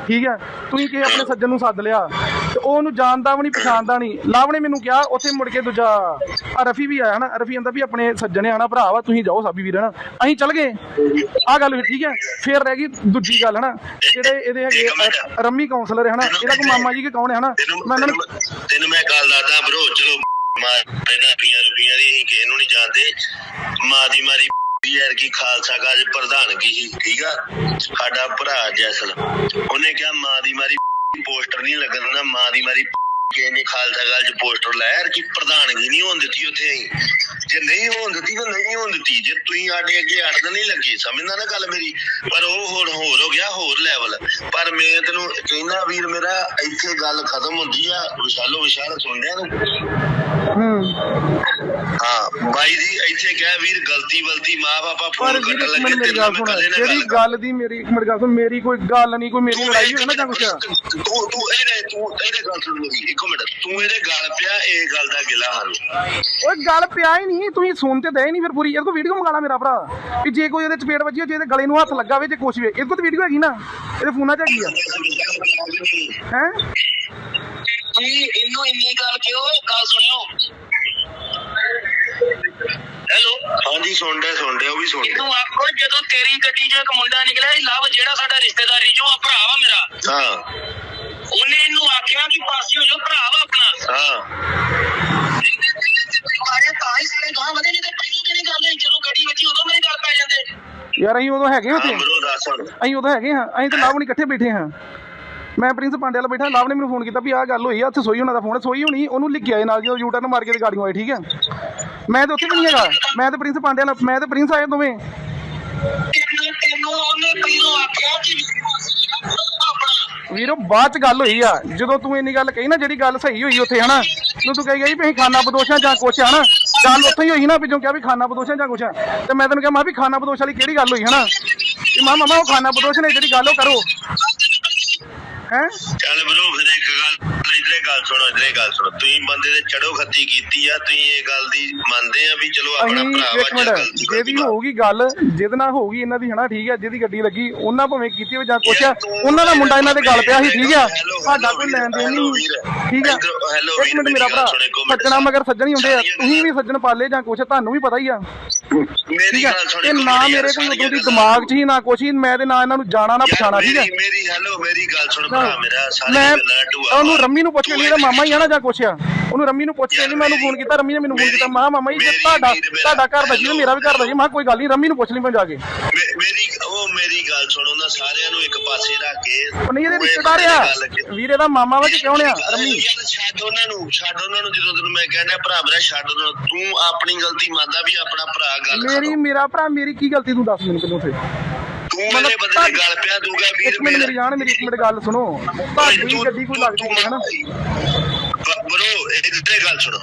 ਠੀਕ ਹੈ ਤੁਸੀਂ ਕਿ ਆਪਣੇ ਸੱਜਣ ਨੂੰ ਸੱਦ ਲਿਆ ਤੇ ਉਹ ਉਹਨੂੰ ਜਾਣਦਾ ਵੀ ਨਹੀਂ ਪਛਾਣਦਾ ਨਹੀਂ। ਲਾਭ ਨੇ ਮੈਨੂੰ ਕਿਹਾ ਉੱਥੇ ਮੁੜ ਕੇ ਦੂਜਾ ਆ ਰਫੀ ਵੀ ਆਇਆ ਹਨਾ ਰਫੀ ਕਹਿੰਦਾ ਵੀ ਆਪਣੇ ਸੱਜਣ ਆ ਨਾ ਭਰਾ ਵਾ ਤੁਸੀਂ ਜਾਓ ਸਾਬੀ ਵੀਰ ਹਨਾ। ਅਸੀਂ ਚੱਲ ਗਏ। ਆ ਗੱਲ ਵੀ ਠੀਕ ਹੈ ਫੇਰ ਰਹਿ ਗਈ ਦੂਜੀ ਗੱਲ ਹਨਾ। ਜਿਹੜੇ ਇਹਦੇ ਹੈਗੇ ਰੰਮੀ ਕਾਉਂਸਲਰ ਹਨਾ। ਇਹਦਾ ਕੋ ਮਾਮਾ ਜੀ ਕੇ ਕੌਣ ਹੈ ਹਨਾ। ਮੈਂ ਇਹਨਾਂ ਨੂੰ ਤੈਨੂੰ- ਮੈਂ ਗੱਲ ਦੱਸਦਾ ਬ్రో ਚਲੋ ਮਾਂ ਇਹਨਾਂ ਰੁਪਈਆਂ ਰੁਪਈਆਂ ਦੀ ਅਸੀਂ ਕਿਸੇ ਨੂੰ ਨਹੀਂ ਜਾਣਦੇ। ਮਾਂ ਦੀ ਮਾਰੀ ਯਾਰ ਕੀ ਖਾਲਸਾ ਕਾਜ ਪ੍ਰਧਾਨਗੀ ਸੀ, ਠੀਕ ਆ? ਸਾਡਾ ਭਰਾ ਜੈਸਲ, ਉਹਨੇ ਕਿਹਾ ਮਾਂ ਦੀ ਮਾਰੀ ਪੋਸਟਰ ਨਹੀਂ ਲੱਗਣ ਮਾਂ ਦੀ ਮਾਰੀ ਕਿਸੇ ਨੇ ਖਾਲਸਾ ਕਾਜ ਪੋਸਟਰ ਲਾਇਆ ਯਾਰ ਕੀ ਪ੍ਰਧਾਨਗੀ ਨਹੀਂ ਹੋਣ ਦਿੱਤੀ ਉੱਥੇ ਅਸੀਂ ਜੇ ਨਹੀਂ ਹੋਣ ਦਿੱਤੀ ਤਾਂ ਨਹੀਂ ਹੋਣ ਦਿੱਤੀ, ਜੇ ਤੁਸੀਂ ਸਾਡੇ ਅੱਗੇ ਅੜਨ ਨਹੀਂ ਲੱਗੇ, ਸਮਝਦਾ ਨਾ ਗੱਲ ਮੇਰੀ? ਪਰ ਉਹ ਹੁਣ ਹੋਰ ਹੋ ਗਿਆ, ਹੋਰ ਲੈਵਲ ਪਰ ਮੈਂ ਤੈਨੂੰ ਕਹਿੰਦਾ ਵੀਰ ਮੇਰਾ, ਇੱਥੇ ਗੱਲ ਖਤਮ ਹੁੰਦੀ ਆ, ਵਿਸ਼ਾਲੋ ਵਿਸ਼ਾਲ ਸੁਣਦੇ ਨੂੰ। ਹੂੰ। ਹਾਂ ਬਾਈ ਜੀ ਇੱਥੇ ਕਹਿ ਵੀਰ ਗਲਤੀ ਵਲਤੀ ਮਾਂ ਬਾਪਾ ਪਰ ਫੋਨ ਵੀਰ ਕੱਟਣ ਇੱਕ ਲੱਗੇ ਮਿੰਟ ਮੇਰੀ ਗੱਲ ਸੁਣ ਮੈਂ ਕਦੇ ਨਾ ਜਿਹੜੀ ਗੱਲ ਦੀ ਮੇਰੀ ਇੱਕ ਮਿੰਟ ਗੱਲ ਸੁਣ ਮੇਰੀ ਕੋਈ ਗੱਲ ਨਹੀਂ ਕੋਈ ਮੇਰੀ ਲੜਾਈ ਹੋਈ ਨਾ ਜਾਂ ਕੁਛ? ਤੂੰ ਤੂੰ ਇਹਦੇ ਤੂੰ ਇਹਦੇ ਗੱਲ ਸੁਣ ਮੇਰੀ ਇੱਕ ਮਿੰਟ ਤੂੰ ਇਹਦੇ ਗੱਲ ਪਿਆ ਇਹ ਗੱਲ ਦਾ ਗਿਲਾ ਹਨ ਓਏ ਗੱਲ ਪਿਆ ਹੀ ਨਹੀਂ ਤੁਸੀਂ ਸੁਣ ਤੇ ਦੇ ਨਹੀਂ ਫਿਰ ਪੂਰੀ ਇਹਦੇ ਕੋ ਵੀਡੀਓ ਮੰਗਾਲਾ ਮੇਰਾ ਭਰਾ। ਕਿ ਜੇ ਕੋਈ ਇਹਦੇ ਚਪੇੜ ਵੱਜੀ ਹੋਵੇ, ਜੇ ਇਹਦੇ ਗਲੇ ਨੂੰ ਹੱਥ ਲੱਗਾ ਹੋਵੇ ਜੇ ਕੁਛ ਵੀ ਇਹਦੇ ਕੋਲ ਤਾਂ ਵੀਡੀਓ ਹੈਗੀ ਨਾ ਇਹਦੇ ਫੋਨਾਂ 'ਚ ਹੈਗੀ ਆ। ਹੈ? ਜੀ ਇਹਨੂੰ ਇੰਨੀ ਗੱਲ ਕਿਉਂ ਗੱਲ ਸੁਣਿਓ? ਹੈਲੋ? ਹਾਂਜੀ ਸੁਣਦੇ ਸੁਣਦੇ ਉਹ ਵੀ ਸੁਣਦੇ। ਇਹਨੂੰ ਆਖੋ ਜਦੋਂ ਤੇਰੀ ਗੱਡੀ 'ਚੋਂ ਇੱਕ ਮੁੰਡਾ ਨਿਕਲਿਆ ਸੀ ਲਵ ਜਿਹੜਾ ਸਾਡਾ ਰਿਸ਼ਤੇਦਾਰੀ 'ਚੋਂ ਆ ਭਰਾ ਵਾ ਮੇਰਾ। ਹਾਂ। ਉਹਨੇ ਇਹਨੂੰ ਆਖਿਆ ਕਿ ਪਾਸੇ ਹੋ ਜਾ ਭਰਾ ਵਾ ਆਪਣਾ। ਹਾਂ। ਮਾਰੇ ਤਾਂ ਹੀ ਸਾਰੇ ਗਾਂ ਵਧੇ ਨਹੀਂ ਤੇ ਪਹਿਲੀ ਕਿਹੜੀ ਗੱਲ ਹੈ ਜਦੋਂ ਗੱਡੀ ਵੱਜੀ ਉਦੋਂ ਮੇਰੇ ਗੱਲ ਪੈ ਜਾਂਦੇ। ਯਾਰ ਅਸੀਂ ਉਦੋਂ ਹੈਗੇ ਹਾਂ ਉੱਥੇ ਬਰੋ ਦੱਸ ਹੁਣ। ਅਸੀਂ ਉਦੋਂ ਹੈਗੇ ਹਾਂ। ਅਸੀਂ ਤਾਂ ਲਾਭ ਨਹੀਂ ਇਕੱਠੇ ਬੈਠੇ ਹਾਂ। ਮੈਂ ਪ੍ਰਿੰਸ ਪਾਂਡੇ ਵਾਲਾ ਬੈਠਾ ਲਾਭ ਨੇ ਮੈਨੂੰ ਫੋਨ ਕੀਤਾ ਵੀ ਆਹ ਗੱਲ ਹੋਈ ਆ ਉੱਥੇ ਸੋਈ ਉਹਨਾਂ ਦਾ ਫੋਨ ਸੋਈ ਹੋਣੀ ਉਹਨੂੰ ਲਿਖਿਆ ਨਾਲ ਜਦੋਂ ਯੂ ਟਰਨ ਮਾਰ ਕੇ ਤੇ ਗਾੜੀਆਂ ਆਏ ਠੀਕ ਹੈ ਮੈਂ ਤਾਂ ਉੱਥੇ ਵੀ ਨਹੀਂ ਹੈਗਾ। ਮੈਂ ਤਾਂ ਪ੍ਰਿੰਸ ਪਾਂਡੇ ਵਾਲਾ ਮੈਂ ਤਾਂ ਪ੍ਰਿੰਸ ਆਏ ਦੋਵੇਂ। ਵੀਰੋ, ਬਾਅਦ ਚ ਗੱਲ ਹੋਈ ਆ। ਜਦੋਂ ਤੂੰ ਇੰਨੀ ਗੱਲ ਕਹੀ ਨਾ, ਜਿਹੜੀ ਗੱਲ ਸਹੀ ਹੋਈ ਉੱਥੇ, ਹਨਾ? ਜਦੋਂ ਤੂੰ ਕਹੀ ਗਈ ਵੀ ਅਸੀਂ ਖਾਨਾ ਬਦੋਸ਼ਾਂ ਜਾਂ ਕੁਛ ਹਨਾ? ਗੱਲ ਉੱਥੇ ਹੀ ਹੋਈ ਨਾ ਵੀ ਜੋ ਕਿਹਾ ਵੀ ਖਾਨਾ ਬਦੋਸ਼ਾਂ ਜਾਂ ਕੁਛ ਆ। ਤੇ ਮੈਂ ਤੈਨੂੰ ਕਿਹਾ, ਮੈਂ, ਵੀ ਖਾਨਾ ਬਦੋਸ਼ ਵਾਲੀ ਕਿਹੜੀ ਗੱਲ ਹੋਈ, ਹਨਾ? ਕਿ ਮਾਂ ਮਮਾ ਉਹ ਖਾਨਾ ਬਦੋਸ਼ ਨੇ ਜਿਹੜੀ ਗੱਲ ਉਹ ਕਰੋ। ਹੈ? ਚੱਲ ਬਰੋ ਫਿਰ ਗੱਲ ਸੁਣੋ ਇਧਰੇ ਗੱਲ ਸੁਣੋ। ਤੁਸੀਂ ਬੰਦੇ ਦੇ ਚੜੋ ਖੱਤੀ ਕੀਤੀ ਆ ਤੁਸੀਂ ਇਹ ਗੱਲ ਦੀ ਮੰਨਦੇ ਆ ਵੀ ਚਲੋ ਆਪਣਾ ਭਰਾ ਵਾ ਜਾਂ ਕਰਦੀ ਹੋਊਗੀ ਗੱਲ ਜਿਹਦੇ ਨਾਲ ਹੋਊਗੀ ਇਹਨਾਂ ਦੀ ਹਨਾ ਠੀਕ ਹੈ ਜਿਹਦੀ ਗੱਡੀ ਲੱਗੀ ਉਹਨਾਂ ਭਾਵੇਂ ਕੀਤੀ ਹੋਵੇ ਜਾਂ ਕੁਛ ਆ ਉਹਨਾਂ ਦਾ ਮੁੰਡਾ ਇਹਨਾਂ ਦੇ ਗੱਲ ਪਿਆ ਸੀ ਠੀਕ ਆ? ਸਾਡਾ ਕੋਈ ਲੈਣ ਦੇਣ ਨਹੀਂ ਠੀਕ ਆ? ਹੈਲੋ ਇੱਕ ਮਿੰਟ ਮੇਰਾ ਭਰਾ ਸੱਜਣਾ ਮਗਰ ਸੱਜਣ ਹੀ ਹੁੰਦੇ ਆ ਤੁਸੀਂ ਵੀ ਸੱਜਣ ਪਾਲੇ ਜਾਂ ਕੁਛ ਤੁਹਾਨੂੰ ਵੀ ਪਤਾ ਹੀ ਆ। ਮੇਰੀ ਆ? ਗੱਲ ਸੁਣ ਇਹ ਨਾ ਮੇਰੇ ਕੋਈ ਉਦੋਂ ਦੀ ਦਿਮਾਗ 'ਚ ਹੀ ਨਾ ਕੁਛ ਹੀ ਮੈਂ ਤੇ ਨਾ ਇਹਨਾਂ ਨੂੰ ਜਾਣਾ ਨਾ ਪਛਾਣਾ ਠੀਕ ਆ? ਮੇਰੀ ਮੇਰੀ ਹੈਲੋ ਮੇਰੀ ਗੱਲ ਸੁਣ ਭਰਾ ਮੇਰਾ ਸਾਰੀ ਮੈਂ ਗੱਲਾਂ ਟੂਆ ਉਹਨੂੰ ਰੰਮੀ ਨੂੰ ਪੁੱਛ ਕੇ ਨਹੀਂ ਇਹਦਾ ਮਾਮਾ ਹੀ ਆ ਨਾ ਜਾਂ ਕੁਛ ਆ? ਉਹਨੂੰ ਰੰਮੀ ਨੂੰ ਪੁੱਛ ਕੇ ਨਹੀਂ ਮੈਂ ਉਹਨੂੰ ਫੋਨ ਕੀਤਾ ਰੰਮੀ ਨੇ ਮੈਨੂੰ ਫੋਨ ਕੀਤਾ ਮਾਂ ਮਾਮਾ ਜੀ ਤੁਹਾਡਾ ਤੁਹਾਡਾ ਘਰ ਦਾ ਜੀ ਮੇਰਾ ਵੀ ਘਰ ਦਾ ਜੀ ਮੈਂ ਕੋਈ ਗੱਲ ਨਹੀਂ ਰੰਮੀ ਨੂੰ ਪੁੱਛ ਲਈ ਮੈਂ ਜਾ ਕੇ। ਮੇਰੀ ਉਹ ਮੇਰੀ ਗੱਲ ਸੁਣ ਉਹਨਾਂ ਸਾਰਿਆਂ ਨੂੰ ਇੱਕ ਪਾਸੇ ਰੱਖ ਕੇ ਨਹੀਂ ਇਹਦੇ ਰਿਸ਼ਤੇਦਾਰ ਆ। ਵੀਰੇ ਦਾ ਮਾਮਾ ਵਾ ਕਿ ਕਿਉਂ ਆ ਰੰਮੀ? ਛੱਡ ਉਹਨਾਂ ਨੂੰ ਛੱਡ ਉਹਨਾਂ ਨੂੰ ਜਦੋਂ ਤੈਨੂੰ ਮੈਂ ਕਹਿੰਦਾ ਭਰਾ ਮੇਰਾ ਛੱਡ ਉਹਨਾਂ ਨੂੰ। ਤੂੰ ਆਪਣੀ ਗਲਤੀ ਮੰਨਦਾ ਵੀ ਆਪਣਾ ਭਰਾ ਗੱਲ ਮੇਰੀ। ਮੇਰਾ ਭਰਾ ਮੇਰੀ ਕੀ ਗਲਤੀ ਤੂੰ ਦੱਸ ਮੈਨੂੰ ਕਿਦੋਂ ਸੇ ਤੂੰ ਮੇਰੇ ਬੰਦੇ ਦੀ ਗੱਲ ਪਿਆ ਤੂੰ ਕਹ ਵੀਰ ਇੱਕ ਮਿੰਟ ਮੇਰੀ ਜਾਨ ਮੇਰੀ ਇੱਕ ਮਿੰਟ ਗੱਲ ਸੁਣੋ। ਤੁਹਾਡੀ ਗੱਡੀ ਕੋਈ ਲੱਗਦੀ ਹੈ ਨਾ। ਬਰੋ ਇੱਥੇ ਗੱਲ ਸੁਣੋ।